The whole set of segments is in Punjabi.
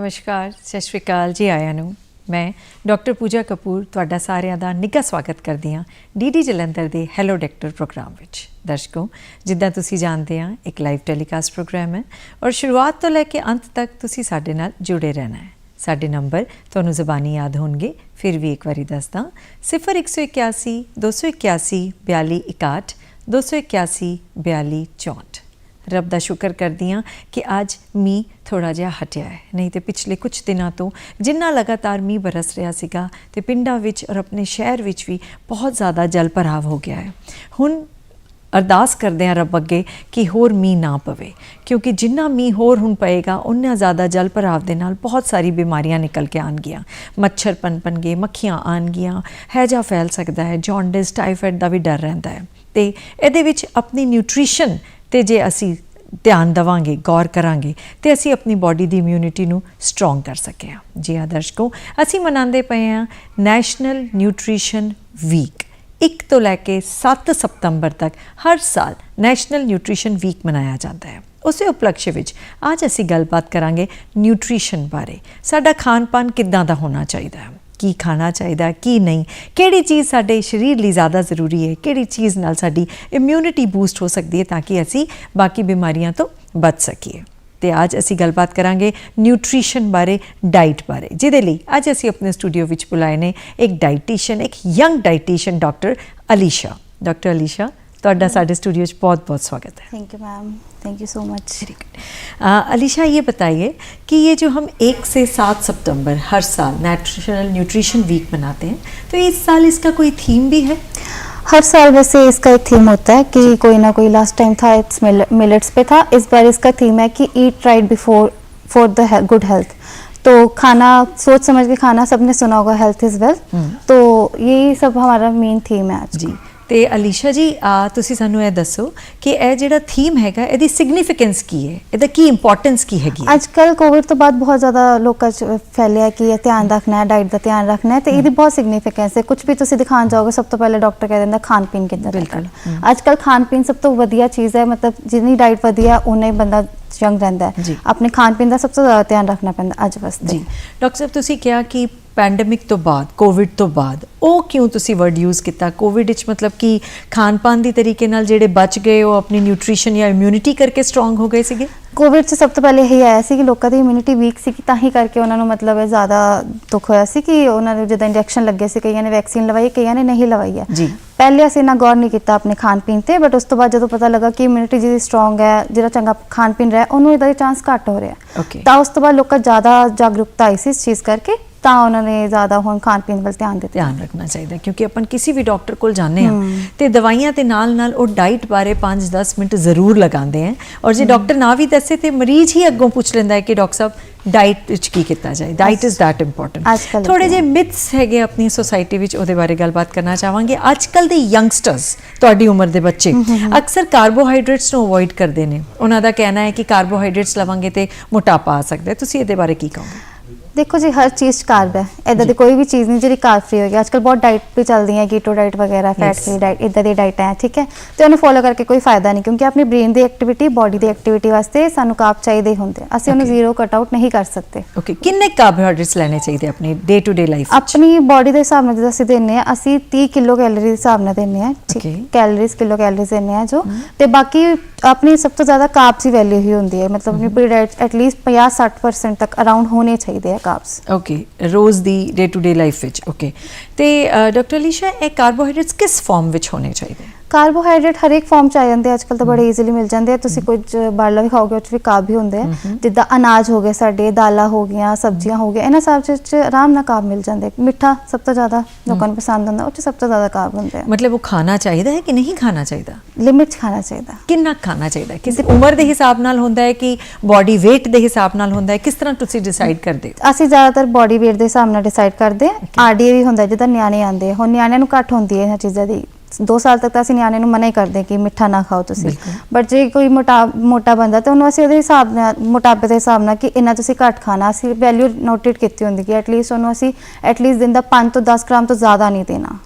ਨਮਸਕਾਰ, ਸਤਿ ਸ਼੍ਰੀ ਅਕਾਲ ਜੀ ਆਇਆਂ ਨੂੰ। ਮੈਂ ਡਾਕਟਰ ਪੂਜਾ ਕਪੂਰ ਤੁਹਾਡਾ ਸਾਰਿਆਂ ਦਾ ਨਿੱਘਾ ਸਵਾਗਤ ਕਰਦੀ ਹਾਂ ਡੀਡੀ ਜਲੰਧਰ ਦੇ ਹੈਲੋ ਡਾਕਟਰ ਪ੍ਰੋਗਰਾਮ ਵਿੱਚ। ਦਰਸ਼ਕੋ, ਜਿੱਦਾਂ ਤੁਸੀਂ ਜਾਣਦੇ ਆ ਇੱਕ ਲਾਈਵ ਟੈਲੀਕਾਸਟ ਪ੍ਰੋਗਰਾਮ ਹੈ ਔਰ ਸ਼ੁਰੂਆਤ ਤੋਂ ਲੈ ਕੇ ਅੰਤ ਤੱਕ ਤੁਸੀਂ ਸਾਡੇ ਨਾਲ ਜੁੜੇ ਰਹਿਣਾ ਹੈ। ਸਾਡੇ ਨੰਬਰ ਤੁਹਾਨੂੰ ਜ਼ਬਾਨੀ ਯਾਦ ਹੋਣਗੇ, ਫਿਰ ਵੀ ਇੱਕ ਵਾਰੀ ਦੱਸਦਾ 0181 281 4261 281 4264 ਰੱਬ ਦਾ ਸ਼ੁਕਰ ਕਰਦੀ ਹਾਂ ਕਿ ਅੱਜ ਮੀਂਹ ਥੋੜਾ ਜਿਹਾ ਹਟਿਆ ਹੈ। ਨਹੀਂ ਤੇ ਪਿਛਲੇ ਕੁਝ ਦਿਨਾਂ ਤੋਂ ਜਿੰਨਾ ਲਗਾਤਾਰ ਮੀਂਹ ਬਰਸ ਰਿਹਾ ਸੀਗਾ ਤੇ ਪਿੰਡਾਂ ਵਿੱਚ ਔਰ ਆਪਣੇ ਸ਼ਹਿਰ ਵਿੱਚ ਵੀ ਬਹੁਤ ਜ਼ਿਆਦਾ ਜਲ ਭਰਾਵ ਹੋ ਗਿਆ ਹੈ। ਹੁਣ ਅਰਦਾਸ ਕਰਦੇ ਹਾਂ ਰੱਬ ਅੱਗੇ ਕਿ ਹੋਰ ਮੀਂਹ ਨਾ ਪਵੇ, ਕਿਉਂਕਿ ਜਿੰਨਾ ਮੀਂਹ ਹੋਰ ਹੁਣ ਪਏਗਾ ਉਨਾ ਜ਼ਿਆਦਾ ਜਲ ਭਰਾਵ ਦੇ ਨਾਲ ਬਹੁਤ ਸਾਰੀ ਬਿਮਾਰੀਆਂ ਨਿਕਲ ਕੇ ਆਣਗੀਆਂ ਮੱਛਰ ਪਨਪਣਗੇ ਮੱਖੀਆਂ ਆਣਗੀਆਂ ਹੈਜਾ ਫੈਲ ਸਕਦਾ ਹੈ, ਜੌਂਡਿਸ, ਟਾਈਫਾਇਡ ਦਾ ਵੀ ਡਰ ਰਹਿੰਦਾ ਹੈ। ਤੇ ਇਹਦੇ ਵਿੱਚ ਆਪਣੀ ਨਿਊਟ੍ਰੀਸ਼ਨ ਤੇ ਜੇ ਅਸੀਂ ਧਿਆਨ ਦਵਾਂਗੇ, ਗੌਰ ਕਰਾਂਗੇ, ਤੇ ਅਸੀਂ ਆਪਣੀ ਬਾਡੀ ਦੀ ਇਮਿਊਨਿਟੀ ਨੂੰ ਸਟਰੋਂਗ ਕਰ ਸਕੇ ਹਾਂ। ਜੀ ਹਾਂ ਦਰਸ਼ਕੋ, ਅਸੀਂ ਮਨਾਉਂਦੇ ਪਏ ਹਾਂ ਨੈਸ਼ਨਲ ਨਿਊਟ੍ਰੀਸ਼ਨ ਵੀਕ 1 ਤੋਂ ਲੈ ਕੇ 7 ਸਤੰਬਰ ਤੱਕ ਹਰ ਸਾਲ ਨੈਸ਼ਨਲ ਨਿਊਟ੍ਰੀਸ਼ਨ ਵੀਕ ਮਨਾਇਆ ਜਾਂਦਾ ਹੈ। ਉਸੇ ਉਪਲਕਸ਼ ਵਿੱਚ ਅੱਜ ਅਸੀਂ ਗੱਲਬਾਤ ਕਰਾਂਗੇ ਨਿਊਟ੍ਰੀਸ਼ਨ ਬਾਰੇ। ਸਾਡਾ ਖਾਣ-ਪਾਨ ਕਿੱਦਾਂ ਦਾ ਹੋਣਾ ਚਾਹੀਦਾ ਹੈ? ਕੀ ਖਾਣਾ ਚਾਹੀਦਾ, ਕੀ ਨਹੀਂ, ਕਿਹੜੀ ਚੀਜ਼ ਸਾਡੇ ਸਰੀਰ ਲਈ ਜ਼ਿਆਦਾ ਜ਼ਰੂਰੀ ਹੈ, ਕਿਹੜੀ ਚੀਜ਼ ਨਾਲ ਸਾਡੀ ਇਮਿਊਨਿਟੀ ਬੂਸਟ ਹੋ ਸਕਦੀ ਹੈ ਤਾਂ ਕਿ ਅਸੀਂ ਬਾਕੀ ਬਿਮਾਰੀਆਂ ਤੋਂ ਬਚ ਸਕੀਏ। ਤੇ ਅੱਜ ਅਸੀਂ ਗੱਲਬਾਤ ਕਰਾਂਗੇ ਨਿਊਟ੍ਰੀਸ਼ਨ ਬਾਰੇ ਡਾਈਟ ਬਾਰੇ, ਜਿਹਦੇ ਲਈ ਅੱਜ ਅਸੀਂ ਆਪਣੇ ਸਟੂਡੀਓ ਵਿੱਚ ਬੁਲਾਏ ਨੇ ਇੱਕ ਡਾਈਟੀਸ਼ੀਅਨ ਇੱਕ young dietitian doctor Alisha. Doctor Alisha ਤੁਹਾਡਾ ਸਾਡੇ स्टूडियो में बहुत बहुत स्वागत है thank you ma'am thank you so much uh, Alisha ये बताइए कि ये जो हम एक से सात सितंबर हर साल नेशनल न्यूट्रिशन वीक मनाते हैं तो इस साल इसका कोई थीम भी है हर साल वैसे इसका एक थीम होता है कि कोई ना कोई लास्ट टाइम था इट्स मिलेट्स पे था इस बार इसका थीम है कि eat right before for the good health तो खाना सोच समझ के खाना सबने सुना होगा हेल्थ इज वेल्थ हम्म। तो यही सब हमारा मेन थीम है आज ਜੀ ਤੇ ਅਲੀਸ਼ਾ ਜੀ ਆ ਤੁਸੀਂ ਸਾਨੂੰ ਇਹ ਦੱਸੋ ਕਿ ਇਹ ਜਿਹੜਾ ਥੀਮ ਹੈਗਾ ਇਹਦੀ ਸਿਗਨੀਫੀਕੈਂਸ ਕੀ ਹੈ? ਇਹਦਾ ਕੀ ਇੰਪੋਰਟੈਂਸ ਕੀ ਹੈਗੀ? ਅੱਜ ਕੱਲ ਕੋਵਿਡ ਤੋਂ ਬਾਅਦ ਬਹੁਤ ਜ਼ਿਆਦਾ ਲੋਕਾਂ 'ਚ ਫੈਲਿਆ ਕਿ ਇਹ ਧਿਆਨ ਰੱਖਣਾ ਹੈ ਡਾਈਟ ਦਾ ਧਿਆਨ ਰੱਖਣਾ ਹੈ ਤੇ ਇਹਦੀ ਬਹੁਤ ਸਿਗਨੀਫੀਕੈਂਸ ਹੈ। ਕੁਝ ਵੀ ਤੁਸੀਂ ਦਿਖਾਣ ਜਾਓਗੇ ਸਭ ਤੋਂ ਪਹਿਲੇ ਡਾਕਟਰ ਕਹਿ ਦਿੰਦਾ ਖਾਣ ਪੀਣ ਕਿੱਦਾਂ ਬਿਲਕੁਲ। ਅੱਜ ਕੱਲ ਖਾਣ ਪੀਣ ਸਭ ਤੋਂ ਵਧੀਆ ਚੀਜ਼ ਹੈ ਮਤਲਬ ਜਿੰਨੀ ਡਾਈਟ ਵਧੀਆ ਉਨਾ ਹੀ ਬੰਦਾ ਯੰਗ ਰਹਿੰਦਾ। ਹੈ। ਆਪਣੇ ਖਾਣ ਪੀਣ ਦਾ ਸਭ ਤੋਂ ਜ਼ਿਆਦਾ ਧਿਆਨ ਰੱਖਣਾ ਪੈਂਦਾ ਅੱਜ ਵਾਸਤੇ। ਜੀ। ਡਾਕਟਰ ਸਾਹਿਬ ਤੁਸੀਂ ਕਿਹਾ ਕਿ ਪੈਂਡੇਮਿਕ ਤੋਂ ਬਾਅਦ ਕੋਵਿਡ ਤੋਂ ਬਾਅਦ ਉਹ ਕਿਉਂ ਤੁਸੀਂ ਵਰਡ ਯੂਜ਼ ਕੀਤਾ ਕੋਵਿਡ ਵਿੱਚ ਮਤਲਬ ਕਿ ਖਾਣ-ਪਾਨ ਦੀ ਤਰੀਕੇ ਨਾਲ ਜਿਹੜੇ ਬਚ ਗਏ ਉਹ ਆਪਣੀ ਨਿਊਟ੍ਰੀਸ਼ਨ ਜਾਂ ਇਮਿਊਨਿਟੀ ਕਰਕੇ ਸਟਰੋਂਗ ਹੋ ਗਏ ਸੀਗੇ ਕੋਵਿਡ 'ਚ ਸਭ ਤੋਂ ਪਹਿਲੇ ਇਹੀ ਆਇਆ ਸੀ ਕਿ ਲੋਕਾਂ ਦੀ ਇਮਿਊਨਿਟੀ ਵੀਕ ਸੀ ਕਿ ਤਾਂ ਹੀ ਕਰਕੇ ਉਹਨਾਂ ਨੂੰ ਮਤਲਬ ਜ਼ਿਆਦਾ ਦੁੱਖ ਹੋਇਆ ਸੀ ਕਿ ਉਹਨਾਂ ਨੂੰ ਜਦੋਂ ਇੰਜੈਕਸ਼ਨ ਲੱਗੇ ਸੀ ਕਈਆਂ ਨੇ ਵੈਕਸੀਨ ਲਵਾਈ ਕਈਆਂ ਨੇ ਨਹੀਂ ਲਵਾਈ ਹੈ ਜੀ। ਪਹਿਲੇ ਅਸੀਂ ਨਾ ਗੌਰ ਨਹੀਂ ਕੀਤਾ ਆਪਣੇ ਖਾਣ ਪੀਣ ਤੇ ਬਟ ਉਸ ਤੋਂ ਬਾਅਦ ਜਦੋਂ ਪਤਾ ਲੱਗਾ ਕਿ ਇਮਿਊਨਿਟੀ ਜਿਹਦੀ ਸਟਰੋਂਗ ਹੈ ਜਿਹੜਾ ਚੰਗਾ ਖਾਣ ਪੀਣ ਰਿਹਾ ਉਹਨੂੰ ਇਹਦਾ ਚਾਂਸ ਘੱਟ ਹੋ ਰਿਹਾ. ਤਾਂ ਉਸ ਤੋਂ ਬਾਅਦ ਲੋਕਾਂ ਜ਼ਿਆਦਾ ਜਾਗਰੂਕਤਾ ਆਈ ਸੀ ਇਸ ਚੀਜ਼ ਕਰਕੇ ਤਾਂ ਉਹਨਾਂ ਨੇ ਜ਼ਿਆਦਾ ਹੁਣ ਖਾਣ ਪੀਣ ਵੱਲ ਧਿਆਨ ਦਿੱਤਾ। ਧਿਆਨ ਰੱਖਣਾ ਚਾਹੀਦਾ ਕਿਉਂਕਿ ਆਪਾਂ ਕਿਸੇ ਵੀ ਡਾਕਟਰ ਕੋਲ ਜਾਂਦੇ ਆ। ਤੇ ਦਵਾਈਆਂ ਦੇ ਨਾਲ-ਨਾਲ ਉਹ ਡਾਈਟ ਬਾਰੇ 5-10 ਮਿੰਟ ਜ਼ਰੂਰ ਲਗਾਉਂਦੇ ਆ ਔਰ ਜੇ ਡਾਕਟਰ ਨਾ ਵੀ ਦੱਸੇ ਤੇ ਮਰੀਜ਼ ਹੀ ਅੱਗੋਂ ਪੁੱਛ ਲੈਂਦਾ ਹੈ ਕਿ ਡਾਕਟਰ ਸਾਹਿਬ ਡਾਈਟ ਵਿੱਚ ਕੀ ਕੀਤਾ ਜਾਏ। ਡਾਈਟ ਇਜ਼ ਅੱਜ ਕੱਲ੍ਹ ਥੋੜੇ ਜਿਹੇ ਮਿਥਸ ਹੈਗੇ ਆਪਣੀ ਸੋਸਾਇਟੀ ਵਿੱਚ ਉਹਦੇ ਬਾਰੇ ਗੱਲਬਾਤ ਕਰਨਾ ਚਾਹਾਂਗੇ। ਅੱਜ ਕੱਲ ਦੇ ਯੰਗਸਟਰਸ ਤੁਹਾਡੀ ਉਮਰ ਦੇ ਬੱਚੇ ਅਕਸਰ ਕਾਰਬੋਹਾਈਡਰੇਟਸ ਨੂੰ ਅਵੋਇਡ ਕਰਦੇ ਨੇ। ਉਹਨਾਂ ਦਾ ਕਹਿਣਾ ਹੈ ਕਿ ਕਾਰਬੋਹਾਈਡਰੇਟਸ ਲਵਾਂਗੇ ਤੇ ਮੋਟਾਪਾ ਆ ਸਕਦਾ ਹੈ। ਤੁਸੀਂ ਇਹਦੇ ਬਾਰੇ ਕੀ ਕਹੋਗੇ? ਦੇਖੋ ਜੀ ਹਰ ਚੀਜ਼ 'ਚ ਕਾਰਬ ਹੈ। ਇਦਾਂ ਦੀ ਕੋਈ ਵੀ ਚੀਜ਼ ਨਹੀਂ ਜਿਹੜੀ ਕਾਰਬ ਫ੍ਰੀ ਹੋਏਗੀ। ਅੱਜਕੱਲ ਬਹੁਤ ਡਾਈਟ ਵੀ ਚੱਲਦੀਆਂ ਕੀਟੋ ਡਾਈਟ ਵਗੈਰਾ ਫੈਟ. ਫ੍ਰੀ ਡਾਈਟ ਇਦਾਂ ਦੀ ਡਾਈਟ ਹੈ ਠੀਕ ਹੈ? ਤੇ ਉਹਨੂੰ ਫੋਲੋ ਕਰਕੇ ਕੋਈ ਫਾਇਦਾ ਨਹੀਂ ਕਿਉਂਕਿ ਆਪਣੀ ਬ੍ਰੇਨ ਦੀ ਐਕਟੀਵਿਟੀ ਬਾਡੀ ਦੀ ਐਕਟੀਵਿਟੀ ਵਾਸਤੇ ਸਾਨੂੰ ਕਾਰਬ ਚਾਹੀਦੇ ਹੀ ਹੁੰਦੇ। ਅਸੀਂ ਉਹਨੂੰ. ਜ਼ੀਰੋ ਕਟ ਆਊਟ ਨਹੀਂ ਕਰ ਸਕਦੇ। ਓਕੇ ਕਿੰਨੇ ਕਾਰਬੋਹਾਈਡਰੇਟਸ ਲੈਣੇ ਚਾਹੀਦੇ ਆਪਣੀ ਡੇ ਟੂ ਡੇ ਲਾਈਫ ਆਪਣੀ ਬਾਡੀ ਦੇ ਹਿਸਾਬ ਨਾਲ ਜਦੋਂ ਅਸੀਂ ਦਿੰਨੇ ਆ ਅਸੀਂ 30 ਕਿਲੋ ਕੈਲੋਰੀ ਦੇ ਹਿਸਾਬ ਨਾਲ ਦਿੰਨੇ ਆ ਠੀਕ. ਕੈਲੋਰੀਜ਼ ਕਿਲੋ ਕੈਲੋਰੀਜ਼ ਦਿੰਨੇ ਆ ਜੋ। ਤੇ ਬਾਕੀ ਆਪਣੀ ਸਭ ਤੋਂ ਜ਼ਿਆਦਾ ਕਾਰਬਸ ਦੀ ਵੈਲਿਊ ਹੀ ਹੁੰਦੀ ਹੈ। ਮਤਲਬ ਆਪਣੀ ਪੂਰੀ ਡਾਈਟ ਐਟਲੀਸਟ 50-60% ਤੱਕ ਅਰਾਊਂਡ ਹੋਣੇ ਚਾਹੀਦੇ ਆ। ਕਾਰਬਸ ਓਕੇ ਰੋਜ਼ ਦੀ ਡੇ ਟੂ ਡੇ ਲਾਈਫ ਵਿੱਚ ਓਕੇ ਤੇ ਡਾਕਟਰ ਅਲੀਸ਼ਾ, ਇਹ ਕਾਰਬੋਹਾਈਡਰੇਟਸ ਕਿਸ ਫਾਰਮ ਵਿੱਚ ਹੋਣੇ ਚਾਹੀਦੇ? ਕਾਰਬੋਹਾਈਡਰੇਟ ਹਰ ਇੱਕ ਫਾਰਮ ਚ ਆ ਜਾਂਦੇ ਅੱਜਕੱਲ ਤਾਂ ਬੜੇ ਈਜ਼ੀਲੀ ਮਿਲ ਜਾਂਦੇ ਆ। ਤੁਸੀਂ ਕੁਝ ਬਾਰਲਾ ਵੀ ਖਾਓਗੇ ਉਹ ਚ ਵੀ ਕਾਰਬ ਵੀ ਹੁੰਦੇ ਆ। ਜਿੱਦਾਂ ਅਨਾਜ ਹੋ ਗਏ ਸਾਡੇ ਦਾਲਾਂ ਹੋ ਗਈਆਂ ਸਬਜ਼ੀਆਂ ਹੋ ਗਈਆਂ ਇਹਨਾਂ ਸਭ ਚ ਆਰਾਮ ਨਾਲ ਕਾਰਬ ਮਿਲ ਜਾਂਦੇ ਮਿੱਠਾ ਸਭ ਤੋਂ ਜ਼ਿਆਦਾ ਲੋਕਾਂ ਨੂੰ ਪਸੰਦ ਹੁੰਦਾ ਉਹ ਚ ਸਭ ਤੋਂ ਜ਼ਿਆਦਾ ਕਾਰਬ ਹੁੰਦੇ ਆ। ਮਤਲਬ ਉਹ ਖਾਣਾ ਚਾਹੀਦਾ ਹੈ ਕਿ ਨਹੀਂ ਖਾਣਾ ਚਾਹੀਦਾ? ਲਿਮਿਟ ਖਾਣਾ ਚਾਹੀਦਾ। ਕਿੰਨਾ ਖਾਣਾ ਚਾਹੀਦਾ? ਕਿਸੇ ਉਮਰ ਦੇ ਹਿਸਾਬ ਨਾਲ ਹੁੰਦਾ ਹੈ ਕਿ ਬਾਡੀ weight ਦੇ ਹਿਸਾਬ ਨਾਲ ਹੁੰਦਾ ਹੈ? ਕਿਸ ਤਰ੍ਹਾਂ ਤੁਸੀਂ ਡਿਸਾਈਡ ਕਰਦੇ ਹੋ? ਅਸੀਂ ਜ਼ਿਆਦਾਤਰ ਬਾਡੀ weight ਦੇ ਹਿਸਾਬ ਨਾਲ ਡਿਸਾਈਡ ਕਰਦੇ ਆ। ਆਰਡੀਏ ਵੀ ਹੁੰਦਾ ਜਿੱਦਾਂ ਨਿਆਣੇ ਆਉਂਦੇ ਆ। ਹੁਣ ਨਿਆਣਿਆਂ ਨੂੰ ਘੱਟ ਹੁੰਦੀ ਹੈ ਇਹਨਾਂ ਚੀਜ਼ਾਂ ਦੀ। 2 ਸਾਲ ਤੱਕ ਤਾਂ ਅਸੀਂ ਨਿਆਣੇ ਨੂੰ ਮਨਾ ਹੀ ਕਰਦੇ ਕਿ ਮਿੱਠਾ ਨਾ ਖਾਓ ਤੁਸੀਂ। ਬਟ ਜੇ ਕੋਈ ਮੋਟਾ ਮੋਟਾ ਬੰਦਾ ਤੇ ਉਹਨੂੰ ਅਸੀਂ ਉਹਦੇ ਹਿਸਾਬ ਨਾਲ ਮੋਟਾਪੇ ਦੇ ਹਿਸਾਬ ਨਾਲ ਕਿ ਇੰਨਾ ਤੁਸੀਂ ਘੱਟ ਖਾਣਾ ਅਸੀਂ ਵੈਲਿਊ ਨੋਟਡ ਕੀਤੀ ਹੁੰਦੀ ਕਿ ਐਟਲੀਸਟ ਉਹਨੂੰ ਅਸੀਂ ਐਟਲੀਸਟ ਦਿਨ ਦਾ 5 ਤੋਂ 10 ਗ੍ਰਾਮ ਤੋਂ ਜ਼ਿਆਦਾ ਨਹੀਂ ਦੇਣਾ।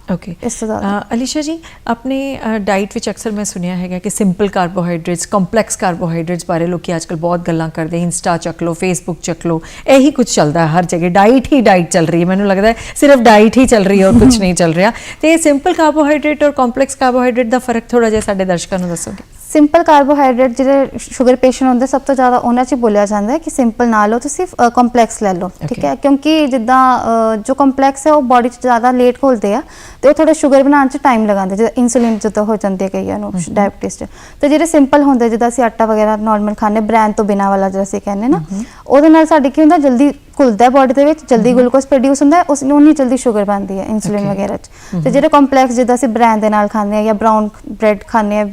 ਇਸ ਤੋਂ ਜ਼ਿਆਦਾ। ਅਲੀਸ਼ਾ ਜੀ ਆਪਣੇ ਡਾਈਟ ਵਿੱਚ ਅਕਸਰ ਮੈਂ ਸੁਣਿਆ ਹੈਗਾ ਕਿ ਸਿੰਪਲ ਕਾਰਬੋਹਾਈਡਰੇਟਸ ਕੰਪਲੈਕਸ ਕਾਰਬੋਹਾਈਡਰੇਟਸ ਬਾਰੇ ਲੋਕੀ ਅੱਜਕੱਲ ਬਹੁਤ ਗੱਲਾਂ ਕਰਦੇ ਇੰਸਟਾ ਚੱਕ ਲਓ ਫੇਸਬੁੱਕ ਚੱਕ ਲਓ ਇਹੀ ਕੁਝ ਚੱਲਦਾ ਹਰ ਜਗ੍ਹਾ। ਡਾਈਟ ਹੀ ਡਾਈਟ ਚੱਲ ਰਹੀ ਹੈ। ਮੈਨੂੰ ਲੱਗਦਾ ਸਿਰਫ ਡਾਈਟ ਹੀ ਚੱਲ ਰਹੀ ਹੈ ਔਰ ਕੁਝ ਨਹੀਂ ਚੱਲ ਰਿਹਾ। ਤੇ ਸਿੰਪਲ ਕਾਰਬੋਹਾਈਡਰੇਟ ਔਰ ਕੰਪਲੈਕਸ ਕਾਰਬੋਹਾਈਡਰੇਟ ਦਾ ਫ਼ਰਕ ਥੋੜਾ ਜਿਹਾ ਸਾਡੇ ਦਰਸ਼ਕਾਂ ਨੂੰ ਦੱਸੋਗੇ? ਸਿੰਪਲ ਕਾਰਬੋਹਾਈਡਰੇਟ ਜਿਹੜੇ ਸ਼ੂਗਰ ਪੇਸ਼ੈਂਟ ਹੁੰਦੇ ਸਭ ਤੋਂ ਜ਼ਿਆਦਾ ਉਹਨਾਂ 'ਚ ਹੀ ਬੋਲਿਆ ਜਾਂਦਾ ਹੈ ਕਿ ਸਿੰਪਲ ਨਾ ਲਓ ਤੁਸੀਂ ਕੰਪਲੈਕਸ ਲੈ ਲਓ ਠੀਕ. ਹੈ? ਕਿਉਂਕਿ ਜਿੱਦਾਂ ਜੋ ਕੰਪਲੈਕਸ ਹੈ ਉਹ ਬਾਡੀ 'ਚ ਜ਼ਿਆਦਾ ਲੇਟ ਘੁਲਦੇ ਆ ਤੇ ਉਹ ਥੋੜਾ ਸ਼ੂਗਰ ਬਣਾਉਣ 'ਚ ਟਾਈਮ ਲਗਾਉਂਦੇ ਜਿੱਦਾਂ ਇਨਸੂਲਿਨ ਜਦੋਂ ਹੋ ਜਾਂਦੀ ਹੈ ਕਈਆਂ ਨੂੰ ਡਾਇਬਟੀਸ 'ਚ। ਤੇ ਜਿਹੜੇ ਸਿੰਪਲ ਹੁੰਦੇ ਜਿੱਦਾਂ ਅਸੀਂ ਆਟਾ ਵਗੈਰਾ ਨਾਰਮਲ ਖਾਂਦੇ ਬ੍ਰੈਂਡ ਤੋਂ ਬਿਨਾ ਵਾਲਾ ਜਿਹੜਾ ਅਸੀਂ ਕਹਿੰਦੇ ਨਾ ਉਹਦੇ ਨਾਲ ਸਾਡੇ ਕੀ ਹੁੰਦਾ ਜਲਦੀ ਘੁਲਦਾ ਬਾਡੀ ਦੇ ਵਿੱਚ ਜਲਦੀ ਗਲੂਕੋਜ਼ ਪ੍ਰੋਡਿਊਸ ਹੁੰਦਾ ਹੈ ਉਸ ਨੂੰ ਉਨੀ ਜਲਦੀ ਸ਼ੂਗਰ ਬਣਦੀ ਹੈ ਇਨਸੂਲਿਨ. ਵਗੈਰਾ 'ਚ। ਤੇ ਜਿਹੜੇ ਕੰਪਲੈਕਸ ਜਿੱਦਾਂ ਅਸੀਂ ਬ੍ਰੈਨ ਦੇ ਨਾਲ ਖਾਂਦੇ ਆ ਜਾਂ ਬ੍ਰਾਊਨ ਬ੍ਰੈਡ ਖਾਂਦੇ ਆ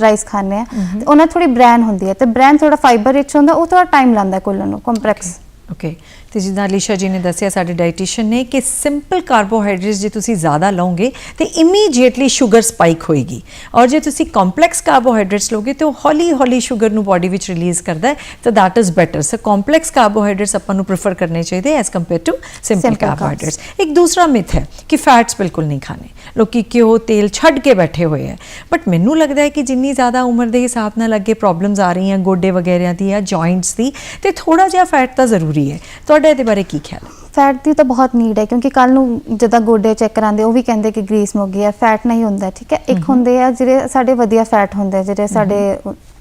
ਰਾਈਸ ਖਾਂਦੇ ਆ ਤੇ ਉਹਨਾਂ ਥੋੜੀ ਬ੍ਰੈਨ ਹੁੰਦੀ ਹੈ। ਤੇ ਬ੍ਰੈਨ ਥੋੜਾ ਫਾਈਬਰ ਰਿਚ ਹੁੰਦਾ ਉਹ ਥੋੜਾ ਟਾਈਮ ਲੈਂਦਾ ਘੁਲਣ ਨੂੰ ਕੰਪਲੈਕਸ ਓਕੇ ਤੇ ਜਿੱਦਾਂ ਅਲੀਸ਼ਾ ਜੀ ਨੇ ਦੱਸਿਆ ਸਾਡੇ ਡਾਈਟੀਸ਼ੀਅਨ ਨੇ ਕਿ ਸਿੰਪਲ ਕਾਰਬੋਹਾਈਡਰੇਟਸ ਜੇ ਤੁਸੀਂ ਜ਼ਿਆਦਾ ਲਓਗੇ ਤੇ ਇਮੀਡੀਏਟਲੀ ਸ਼ੂਗਰ ਸਪਾਈਕ ਹੋਏਗੀ। ਔਰ ਜੇ ਤੁਸੀਂ ਕੰਪਲੈਕਸ ਕਾਰਬੋਹਾਈਡਰੇਟਸ ਲੋਗੇ ਤੇ ਉਹ ਹੌਲੀ ਹੌਲੀ ਸ਼ੂਗਰ ਨੂੰ ਬਾਡੀ ਵਿੱਚ ਰਿਲੀਜ਼ ਕਰਦਾ ਹੈ ਤਾਂ that is better. So complex carbohydrates ਆਪਾਂ ਨੂੰ ਪ੍ਰੇਫਰ ਕਰਨੇ ਚਾਹੀਦੇ as compare to simple carbohydrates ਇੱਕ ਦੂਸਰਾ ਮਿਥ ਹੈ ਕਿ ਫੈਟਸ ਬਿਲਕੁਲ ਨਹੀਂ ਖਾਣੇ। ਲੋਕੀ ਘਿਓ ਤੇਲ ਛੱਡ ਕੇ ਬੈਠੇ ਹੋਏ ਹੈ ਬਟ ਮੈਨੂੰ ਲੱਗਦਾ ਹੈ ਕਿ ਜਿੰਨੀ ਜ਼ਿਆਦਾ ਉਮਰ ਦੇ ਹਿਸਾਬ ਨਾਲ ਅੱਗੇ ਪ੍ਰੋਬਲਮਸ ਆ ਰਹੀਆਂ ਗੋਡੇ ਵਗੈਰਿਆਂ ਦੀ ਜਾਂ ਜੁਆਇੰਟਸ ਦੀ ਤੇ ਥੋੜਾ ਜਿਹਾ ਫੈਟ ਤਾਂ ਜ਼ਰੂਰੀ ਹੈ। ਤੁਹਾਡਾ ਇਹਦੇ ਬਾਰੇ ਕੀ ਖਿਆਲ ਹੈ? ਫੈਟ ਦੀ ਤਾਂ ਬਹੁਤ ਨੀਡ ਹੈ ਕਿਉਂਕਿ ਕੱਲ ਨੂੰ ਜਦੋਂ ਗੋਡੇ ਚੈੱਕ ਕਰਾਉਂਦੇ ਉਹ ਵੀ ਕਹਿੰਦੇ ਕਿ ਗਰੀਸ ਮੁੱਕ ਗਈ ਹੈ ਫੈਟ ਨਹੀਂ ਹੁੰਦਾ ਠੀਕ ਹੈ? ਇੱਕ ਹੁੰਦੇ ਆ ਜਿਹੜੇ ਸਾਡੇ ਵਧੀਆ ਫੈਟ ਹੁੰਦੇ ਆ, ਜਿਹੜੇ ਸਾਡੇ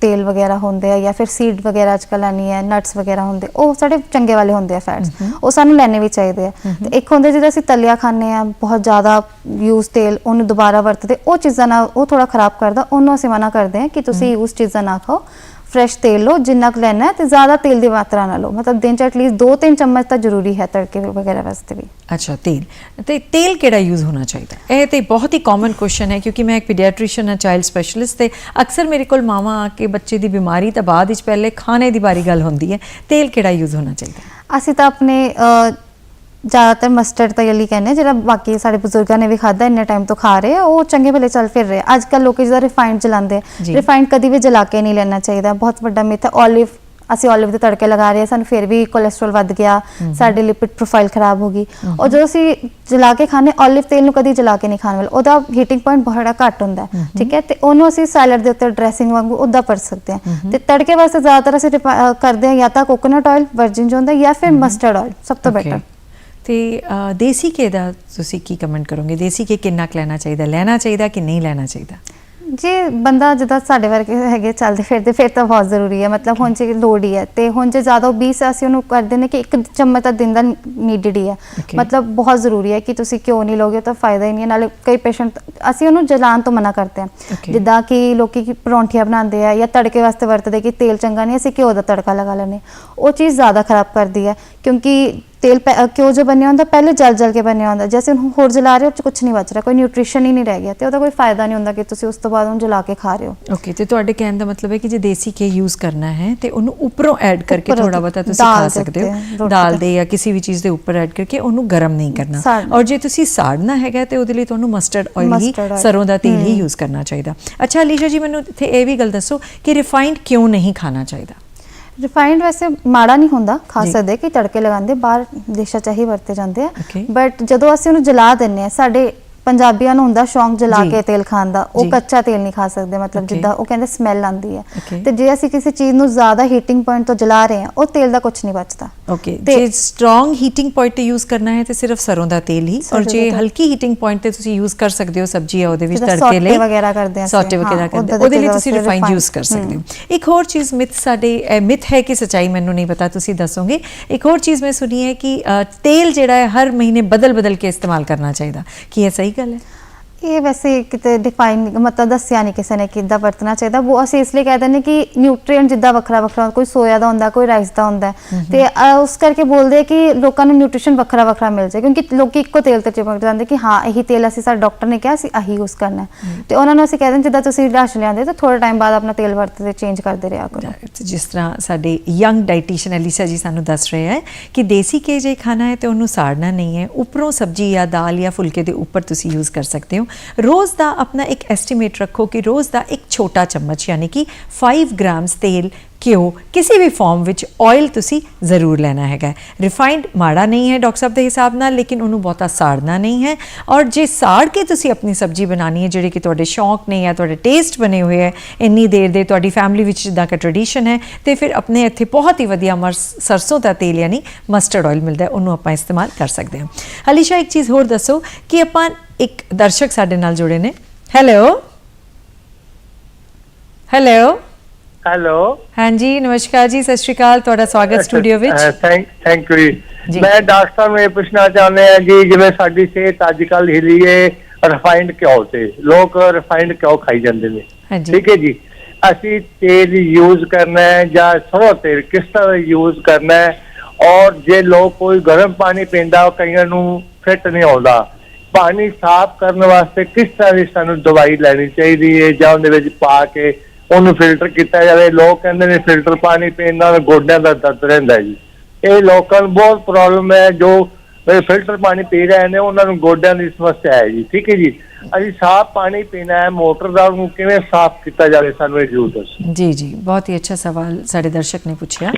ਤੇਲ ਵਗੈਰਾ ਹੁੰਦੇ ਆ ਜਾਂ ਫਿਰ ਸੀਡ ਵਗੈਰਾ ਅੱਜਕੱਲ ਆਨੀ ਹੈ ਨਟਸ ਵਗੈਰਾ ਹੁੰਦੇ ਉਹ ਸਾਡੇ ਚੰਗੇ ਵਾਲੇ ਹੁੰਦੇ ਆ ਫੈਟਸ ਉਹ ਸਾਨੂੰ ਲੈਣੇ ਵੀ ਚਾਹੀਦੇ ਆ। ਤੇ ਇੱਕ ਹੁੰਦੇ ਜਿਹੜਾ ਅਸੀਂ ਤਲਿਆ ਖਾਂਦੇ ਆ ਬਹੁਤ ਜ਼ਿਆਦਾ ਯੂਜ਼ ਤੇਲ ਉਹਨੂੰ ਦੁਬਾਰਾ ਵਰਤਦੇ ਉਹ ਚੀਜ਼ਾਂ ਨਾਲ ਉਹ ਥੋੜਾ ਖਰਾਬ ਕਰਦਾ ਉਹਨੂੰ ਅਸੀਂ ਮਨਾ ਕਰਦੇ ਆ ਕਿ ਤੁਸੀਂ ਉਸ ਚੀਜ਼ਾਂ ਨਾ ਖਾਓ। ਫਰੈਸ਼ ਤੇਲ ਲਓ ਜਿੰਨਾ ਕੁ ਲੈਣਾ ਹੈ ਤੇ ਜ਼ਿਆਦਾ ਤੇਲ ਦੀ ਮਾਤਰਾ ਨਾ ਲਓ। ਮਤਲਬ ਦਿਨ ਚ ਐਟਲੀਸਟ 2-3 ਚਮਚ ਤਾਂ ਜ਼ਰੂਰੀ ਹੈ ਤੜਕੇ ਵਗੈਰਾ ਵਾਸਤੇ ਵੀ। ਅੱਛਾ ਤੇਲ। ਤੇ ਤੇਲ ਕਿਹੜਾ ਯੂਜ਼ ਹੋਣਾ ਚਾਹੀਦਾ? ਇਹ ਤੇ ਬਹੁਤ ਹੀ ਕਾਮਨ ਕੁਐਸਚਨ ਹੈ ਕਿਉਂਕਿ ਮੈਂ ਇੱਕ ਪੀਡੀਆਟ੍ਰੀਸ਼ੀਅਨ ਹਾਂ ਚਾਈਲਡ ਸਪੈਸ਼ਲਿਸਟ ਤੇ ਅਕਸਰ ਮੇਰੇ ਕੋਲ ਮਾਵਾਂ ਆ ਕੇ ਬੱਚੇ ਦੀ ਬਿਮਾਰੀ ਤਾਂ ਬਾਅਦ ਵਿੱਚ ਪਹਿਲੇ ਖਾਣੇ ਦੀ ਬਾਰੀ ਗੱਲ ਹੁੰਦੀ ਹੈ। ਤੇਲ ਕਿਹੜਾ ਯੂਜ਼ ਹੋਣਾ ਚਾਹੀਦਾ? ਅਸੀਂ ਤਾਂ ਆਪਣੇ ਜ਼ਿਆਦਾਤਰ ਮਸਟਰਡ ਤੇਲੀ ਕਹਿੰਦੇ ਜਿਹੜਾ ਬਾਕੀ ਸਾਡੇ ਬਜ਼ੁਰਗਾਂ ਨੇ ਵੀ ਖਾਦਾ ਇੰਨੇ ਟਾਈਮ ਤੋਂ ਖਾ ਰਹੇ ਉਹ ਚੰਗੇ ਭਲੇ ਚੱਲ ਫਿਰ ਰਹੇ ਅੱਜ ਕੱਲ ਲੋਕੀ ਜਿਹੜਾ ਰਿਫਾਈਨਡ ਜਲਾਉਂਦੇ ਆ। ਕਦੀ ਵੀ ਜਲਾ ਕੇ ਨਹੀਂ ਲੈਣਾ ਚਾਹੀਦਾ। ਬਹੁਤ ਵੱਡਾ ਮਿੱਥ ਹੈ ਅਸੀਂ olive ਦੇ ਤੜਕੇ ਲਗਾ ਰਹੇ ਆ ਫਿਰ ਵੀ ਕੋਲੇਸਟ੍ਰੋਲ ਵੱਧ ਗਿਆ ਸਾਡੀ ਲਿਪਿਡ ਪ੍ਰੋਫਾਈਲ ਖਰਾਬ ਹੋ ਗਈ। ਔਰ ਜਦੋਂ ਅਸੀਂ ਜਲਾ ਕੇ ਖਾਣੇ olive ਤੇਲ ਨੂੰ ਕਦੀ ਜਲਾ ਕੇ ਨਹੀਂ ਖਾਣ ਵਾਲਾ। ਉਹਦਾ ਹੀਟਿੰਗ ਪੁਆਇੰਟ ਬੜਾ ਘੱਟ ਹੁੰਦਾ ਹੈ, ਠੀਕ ਹੈ? ਤੇ ਉਹਨੂੰ ਅਸੀਂ ਸੈਲਡ ਦੇ ਉੱਤੇ ਡਰੈਸਿੰਗ ਵਾਂਗੂ ਉਹਦਾ ਕਰ ਸਕਦੇ ਹਾਂ। ਤੇ ਤੜਕੇ ਵਾਸਤੇ ਜ਼ਿਆਦਾਤਰ ਅਸੀਂ ਕਰਦੇ ਹਾਂ ਜਾਂ ਤਾਂ ਕੋਕੋਨਟ ਆਇਲ ਵਰਜਿਨ ਜੋਨ ਜਾਂ ਫਿਰ ਮਸਟਰਡ ਆਇਲ ਸਭ ਤੋਂ ਬੈਟਰ ਤੇ ਦੇਸੀ ਘੀ ਦਾ ਤੁਸੀਂ ਕੀ ਕਮੈਂਟ ਕਰੋਗੇ? ਦੇਸੀ ਘੀ ਕਿੰਨਾ ਕੁ ਲੈਣਾ ਚਾਹੀਦਾ? ਲੈਣਾ ਚਾਹੀਦਾ ਕਿ ਨਹੀਂ ਲੈਣਾ ਚਾਹੀਦਾ? ਜੇ ਬੰਦਾ ਜਿੱਦਾਂ ਸਾਡੇ ਵਰਗੇ ਹੈਗੇ ਚੱਲਦੇ ਫਿਰਦੇ ਫਿਰ ਤਾਂ ਬਹੁਤ ਜ਼ਰੂਰੀ ਹੈ। ਮਤਲਬ ਹੁਣ ਜੇ ਲੋੜ ਹੀ ਹੈ ਤੇ ਹੁਣ ਜੇ ਜ਼ਿਆਦਾ 20 ਅਸੀਂ ਉਹਨੂੰ ਕਰਦੇ ਨੇ ਕਿ ਇੱਕ ਚਮਚ ਤਾਂ ਦਿਨ ਦਾ ਨੀਡਡ ਹੀ ਹੈ. ਮਤਲਬ ਬਹੁਤ ਜ਼ਰੂਰੀ ਹੈ ਕਿ ਤੁਸੀਂ ਕਿਉਂ ਨਹੀਂ ਲੋਗੇ ਤਾਂ ਫਾਇਦਾ ਹੀ ਨਹੀਂ ਹੈ। ਨਾਲੇ ਕਈ ਪੇਸ਼ੈਂਟ ਅਸੀਂ ਉਹਨੂੰ ਜਲਾਉਣ ਤੋਂ ਮਨਾ ਕਰਦੇ ਹਾਂ. ਜਿੱਦਾਂ ਕਿ ਲੋਕੀ ਕੀ ਪਰੌਂਠੀਆਂ ਬਣਾਉਂਦੇ ਆ ਜਾਂ ਤੜਕੇ ਵਾਸਤੇ ਵਰਤਦੇ ਕਿ ਤੇਲ ਚੰਗਾ ਨਹੀਂ ਅਸੀਂ ਘਿਓ ਦਾ ਤੜਕਾ ਲਗਾ ਹਾਂ। ਉਹ ਚੀਜ਼ ਜ਼ਿਆਦਾ ਖਰਾਬ ਕਰਦੀ ਹੈ ਕਿਉਂਕਿ ਤੇਲ ਘਿਓ ਜੋ ਬਣਿਆ ਹੁੰਦਾ? ਪਹਿਲੇ ਜਲ ਜਲ ਕੇ ਬਣਿਆ ਹੁੰਦਾ। ਜੈਸੇ ਹੁਣ ਹੋਰ ਜਲਾ ਰਹੇ ਹੋ 'ਚ ਕੁਝ ਨਹੀਂ ਬਚ ਰਿਹਾ। ਕੋਈ ਨਿਊਟ੍ਰੀਸ਼ਨ ਹੀ ਨਹੀਂ ਰਹਿ ਗਿਆ। ਤੇ ਉਹਦਾ ਕੋਈ ਫਾਇਦਾ ਨਹੀਂ ਹੁੰਦਾ ਕਿ ਤੁਸੀਂ ਉਸ ਤੋਂ ਬਾਅਦ ਉਹਨੂੰ ਜਲਾ ਕੇ ਖਾ ਰਹੇ ਹੋ। ਓਕੇ ਤੇ ਤੁਹਾਡੇ ਕਹਿਣ ਦਾ ਮਤਲਬ ਹੈ ਕਿ ਜੇ ਦੇਸੀ ਘੀ ਯੂਜ਼ ਕਰਨਾ ਹੈ ਤੇ ਉਹਨੂੰ ਉੱਪਰੋਂ ਐਡ ਕਰਕੇ ਥੋੜਾ ਬਹੁਤਾ ਤੁਸੀਂ ਖਾ ਸਕਦੇ ਹੋ। ਦਾਲ। ਦੇ ਜਾਂ ਕਿਸੇ ਵੀ ਚੀਜ਼ ਦੇ ਉੱਪਰ ਐਡ ਕਰਕੇ ਉਹਨੂੰ ਗਰਮ ਨਹੀਂ ਕਰਨਾ। ਔਰ ਜੇ ਤੁਸੀਂ ਸਾੜਨਾ ਹੈਗਾ ਤੇ ਉਹਦੇ ਲਈ ਤੁਹਾਨੂੰ ਮਸਟਰਡ ਆਇਲ ਹੀ। ਸਰੋਂ ਦਾ ਤੇਲ ਹੀ ਯੂਜ਼ ਕਰਨਾ ਚਾਹੀਦਾ। ਅੱਛਾ ਅਲੀਸ਼ਾ ਜੀ ਮੈਨੂੰ ਇੱਥੇ ਇਹ ਵੀ ਗੱਲ ਦੱਸੋ ਕਿ ਰਿਫਾਈਨਡ ਕਿਉਂ ਨਹੀਂ ਖਾਣਾ ਚਾਹੀਦਾ? ਰਿਫਾਈਨਡ ਵੈਸੇ ਮਾੜਾ ਨਹੀਂ ਹੁੰਦਾ ਖਾ। ਸਕਦੇ ਕਿ ਤੜਕੇ ਲਗਾਉਂਦੇ ਬਾਹਰ ਦੇਸ਼ਾਂ ਚ ਹੀ ਵਰਤੇ ਜਾਂਦੇ ਆ. ਬਟ ਜਦੋਂ ਅਸੀਂ ਉਹਨੂੰ ਜਲਾ ਦਿੰਨੇ ਆ ਸਾਡੇ ਪੰਜਾਬੀਆਂ ਨੂੰ ਹੁੰਦਾ ਸ਼ੌਂਕ ਜਲਾ। ਕੇ ਤੇਲ ਖਾਣ ਦਾ। ਉਹ। ਕੱਚਾ ਤੇਲ ਨਹੀਂ ਖਾ ਸਕਦੇ ਮਤਲਬ. ਜਿੱਦਾਂ ਉਹ ਕਹਿੰਦੇ ਸਮੈਲ ਆਉਂਦੀ ਹੈ. ਤੇ ਜੇ ਅਸੀਂ ਕਿਸੇ ਚੀਜ਼ ਨੂੰ ਜ਼ਿਆਦਾ ਹੀਟਿੰਗ ਪੁਆਇੰਟ ਤੋਂ ਜਲਾ ਰਹੇ ਹਾਂ ਉਹ ਤੇਲ ਦਾ ਕੁਝ ਨਹੀਂ ਬਚਦਾ। ਓਕੇ ਜੇ ਸਟਰੋਂਗ ਹੀਟਿੰਗ ਪੁਆਇੰਟ ਤੇ ਯੂਜ਼ ਕਰਨਾ ਹੈ ਤੇ ਸਿਰਫ ਸਰੋਂ ਦਾ ਤੇਲ ਹੀ। ਔਰ ਜੇ। ਹਲਕੀ ਹੀਟਿੰਗ ਪੁਆਇੰਟ ਤੇ ਤੁਸੀਂ ਯੂਜ਼ ਕਰ ਸਕਦੇ ਹੋ ਸਬਜ਼ੀ ਆ ਉਹਦੇ ਵਿੱਚ ਤੜਕੇ ਲਈ। ਵਗੈਰਾ ਕਰਦੇ ਹਾਂ ਅਸੀਂ, ਸੌਟੇ ਵਗੈਰਾ ਹਾਂ, ਕਰਦੇ ਹੋ। ਉਹਦੇ ਲਈ ਤੁਸੀਂ ਰਿਫਾਈਨਡ ਯੂਜ਼ ਕਰ ਸਕਦੇ ਹੋ। ਇੱਕ ਹੋਰ ਚੀਜ਼ ਮਿਥ ਸਾਡੇ ਮਿਥ ਹੈ ਕਿ ਸਚਾਈ ਮੈਨੂੰ ਨਹੀਂ ਪਤਾ ਤੁਸੀਂ ਦੱਸੋਗੇ। ਇੱਕ ਹੋਰ ਚੀਜ਼ ਮੈਂ ਸੁਣੀ ਹੈ ਕਿ ਤੇਲ ਜਿਹੜਾ ਹੈ ਹਰ ਮਹੀਨੇ ਬਦਲ ਬਦਲ ਕੇ ਇਸਤੇਮਾਲ ਕਰਨਾ ਚਾਹੀਦਾ। ਕੀ ਇਹ ਸਹੀ? ਗੱਲ ਹੈ ਇਹ ਵੈਸੇ ਕਿਤੇ ਡਿਫਾਈਨ ਮਤਲਬ ਦੱਸਿਆ ਨਹੀਂ ਕਿਸੇ ਨੇ ਕਿੱਦਾਂ ਵਰਤਣਾ ਚਾਹੀਦਾ। ਉਹ ਅਸੀਂ ਇਸ ਲਈ ਕਹਿ ਦਿੰਦੇ ਕਿ ਨਿਊਟ੍ਰੀਐਂਟ ਜਿੱਦਾਂ ਵੱਖਰਾ ਵੱਖਰਾ ਕੋਈ ਸੋਇਆ ਦਾ ਹੁੰਦਾ ਕੋਈ ਰਾਈਸ ਦਾ ਹੁੰਦਾ। ਤੇ ਅਹ, ਉਸ ਕਰਕੇ ਬੋਲਦੇ ਆ ਕਿ ਲੋਕਾਂ ਨੂੰ ਨਿਊਟ੍ਰੀਸ਼ਨ ਵੱਖਰਾ ਵੱਖਰਾ ਮਿਲ ਜਾਏ ਕਿਉਂਕਿ ਲੋਕੀ ਇੱਕੋ ਤੇਲ ਤੇ ਚਿਪਕ ਜਾਂਦੇ ਕਿ ਹਾਂ ਇਹੀ ਤੇਲ ਅਸੀਂ ਸਾਡੇ ਡਾਕਟਰ ਨੇ ਕਿਹਾ ਅਸੀਂ ਆਹੀ ਯੂਜ਼ ਕਰਨਾ ਹੈ। ਤੇ ਉਹਨਾਂ ਨੂੰ ਅਸੀਂ ਕਹਿ ਦਿੰਦੇ ਜਿੱਦਾਂ ਤੁਸੀਂ ਰਾਸ਼ਨ ਲਿਆਂਦੇ ਤਾਂ ਥੋੜਾ ਟਾਈਮ ਬਾਅਦ ਆਪਣਾ ਤੇਲ ਵਰਤਦੇ ਚੇਂਜ ਕਰਦੇ ਰਿਹਾ ਕਰੋ। ਜਿਸ ਤਰ੍ਹਾਂ ਸਾਡੇ ਯੰਗ ਡਾਈਟੀਸ਼ੀਅਨ ਅਲੀਸਾ ਜੀ ਸਾਨੂੰ ਦੱਸ ਰਹੇ ਹੈ ਕਿ ਦੇਸੀ ਘੀ ਜੇ ਖਾਣਾ ਹੈ ਤੇ ਉਹਨੂੰ ਸਾੜਨਾ ਨਹੀਂ ਹੈ ਉੱਪਰੋਂ ਸਬਜ਼ੀ ਜਾਂ ਦਾਲ ਜਾਂ ਫੁਲਕੇ ਦੇ ਉੱਪਰ ਤੁਸੀਂ ਯੂਜ਼ ਕਰ ਸਕਦੇ ਹੋ। ਰੋਜ਼ ਦਾ ਆਪਣਾ ਇੱਕ ਐਸਟੀਮੇਟ ਰੱਖੋ ਕਿ ਰੋਜ਼ ਦਾ ਇੱਕ ਛੋਟਾ ਚਮਚ ਯਾਨੀ ਕਿ 5 ਗ੍ਰਾਮਸ ਤੇਲ ਘਿਓ ਕਿਸੇ ਵੀ ਫਾਰਮ ਵਿੱਚ ਆਇਲ ਤੁਸੀਂ ਜ਼ਰੂਰ ਲੈਣਾ ਹੈਗਾ ਰਿਫਾਈਨਡ ਮਾੜਾ ਨਹੀਂ ਹੈ ਡਾਕਟਰ ਸਾਹਿਬ ਦੇ ਹਿਸਾਬ ਨਾਲ ਲੇਕਿਨ ਉਹਨੂੰ ਬਹੁਤਾ ਸਾੜਨਾ ਨਹੀਂ ਹੈ ਔਰ ਜੇ ਸਾੜ ਕੇ ਤੁਸੀਂ ਆਪਣੀ ਸਬਜ਼ੀ ਬਣਾਣੀ ਹੈ ਜਿਹੜੇ ਕਿ ਤੁਹਾਡੇ ਸ਼ੌਂਕ ਨੇ ਜਾਂ ਤੁਹਾਡੇ ਟੇਸਟ ਬਣੇ ਹੋਏ ਹੈ ਇੰਨੀ ਦੇਰ ਦੇ ਤੁਹਾਡੀ ਫੈਮਿਲੀ ਵਿੱਚ ਜਿੱਦਾਂ ਕਿ ਟ੍ਰੈਡੀਸ਼ਨ ਹੈ ਤੇ ਫਿਰ ਆਪਣੇ ਇੱਥੇ ਬਹੁਤ ਹੀ ਵਧੀਆ ਮਰਸ ਸਰਸੋਂ ਦਾ ਤੇਲ ਯਾਨੀ ਮਸਟਰਡ ਆਇਲ ਮਿਲਦਾ ਉਹਨੂੰ ਆਪਾਂ ਇਸਤੇਮਾਲ ਕਰ ਸਕਦੇ ਹਾਂ ਅਲੀਸ਼ਾ ਇੱਕ ਚੀਜ਼ ਹੋਰ ਦੱਸੋ ਕਿ ਆਪਾਂ ਇੱਕ ਦਰਸ਼ਕ ਸਾਡੇ ਨਾਲ ਜੁੜੇ ਨੇ। ਹੈਲੋ ਹੈਲੋ ਹੈਲੋ ਹਾਂਜੀ ਨਮਸਕਾਰ ਜੀ ਸਤਿ ਸ਼੍ਰੀ ਅਕਾਲ ਤੁਹਾਡਾ ਸਵਾਗਤ ਸਟੂਡੀਓ ਵਿੱਚ। ਥੈਂਕ ਥੈਂਕ ਯੂ ਮੈਂ ਡਾਕਟਰ ਸਾਹਿਬ ਨੂੰ ਇਹ ਪੁੱਛਣਾ ਚਾਹੁੰਦੇ ਆ ਜੀ ਜਿਵੇਂ ਸਾਡੀ ਸਿਹਤ ਅੱਜ ਕੱਲ ਹਿੱਲੀ ਏ ਰਿਫਾਈਨਡ ਘਿਓ ਤੇ। ਲੋਕ ਰਿਫਾਈਨਡ ਘਿਓ ਖਾਈ ਜਾਂਦੇ ਨੇ। ਠੀਕ ਹੈ ਜੀ? ਅਸੀਂ ਤੇਲ ਯੂਜ਼ ਕਰਨਾ ਹੈ ਜਾਂ ਸਰੋਂ ਤੇਲ ਕਿਸ ਤਰ੍ਹਾਂ ਯੂਜ਼ ਕਰਨਾ ਹੈ? ਔਰ ਜੇ ਲੋਕ ਕੋਈ ਗਰਮ ਪਾਣੀ ਪੀਂਦਾ ਉਹ ਕਈਆਂ ਨੂੰ ਫਿੱਟ ਨਹੀਂ ਆਉਂਦਾ। ਪਾਣੀ ਸਾਫ਼ ਕਰਨ ਵਾਸਤੇ ਕਿਸ ਤਰ੍ਹਾਂ ਦੀ ਸਾਨੂੰ ਦਵਾਈ ਲੈਣੀ ਚਾਹੀਦੀ ਹੈ ਜਾਂ ਉਹਦੇ ਵਿੱਚ ਪਾ ਕੇ ਉਹਨੂੰ ਫਿਲਟਰ ਕੀਤਾ ਜਾਵੇ? ਲੋਕ ਕਹਿੰਦੇ ਨੇ ਫਿਲਟਰ ਪਾਣੀ ਪੀਣ ਨਾਲ ਗੋਡਿਆਂ ਦਾ ਦਰਦ ਰਹਿੰਦਾ ਜੀ। ਇਹ ਲੋਕਾਂ ਨੂੰ ਬਹੁਤ ਪ੍ਰੋਬਲਮ ਹੈ, ਜੋ ਫਿਲਟਰ ਪਾਣੀ ਪੀ ਰਹੇ ਨੇ, ਉਹਨਾਂ ਨੂੰ ਗੋਡਿਆਂ ਦੀ ਸਮੱਸਿਆ ਹੈ ਜੀ। ਠੀਕ ਹੈ ਜੀ? ਅਸੀਂ ਸਾਫ਼ ਪਾਣੀ ਪੀਣਾ ਹੈ, ਮੋਟਰ ਦਾ ਉਹਨੂੰ ਕਿਵੇਂ ਸਾਫ਼ ਕੀਤਾ ਜਾਵੇ ਸਾਨੂੰ ਇਹ ਜ਼ਰੂਰ ਦੱਸੋ ਜੀ ਜੀ, ਬਹੁਤ ਹੀ ਅੱਛਾ ਸਵਾਲ ਸਾਡੇ ਦਰਸ਼ਕ ਨੇ ਪੁੱਛਿਆ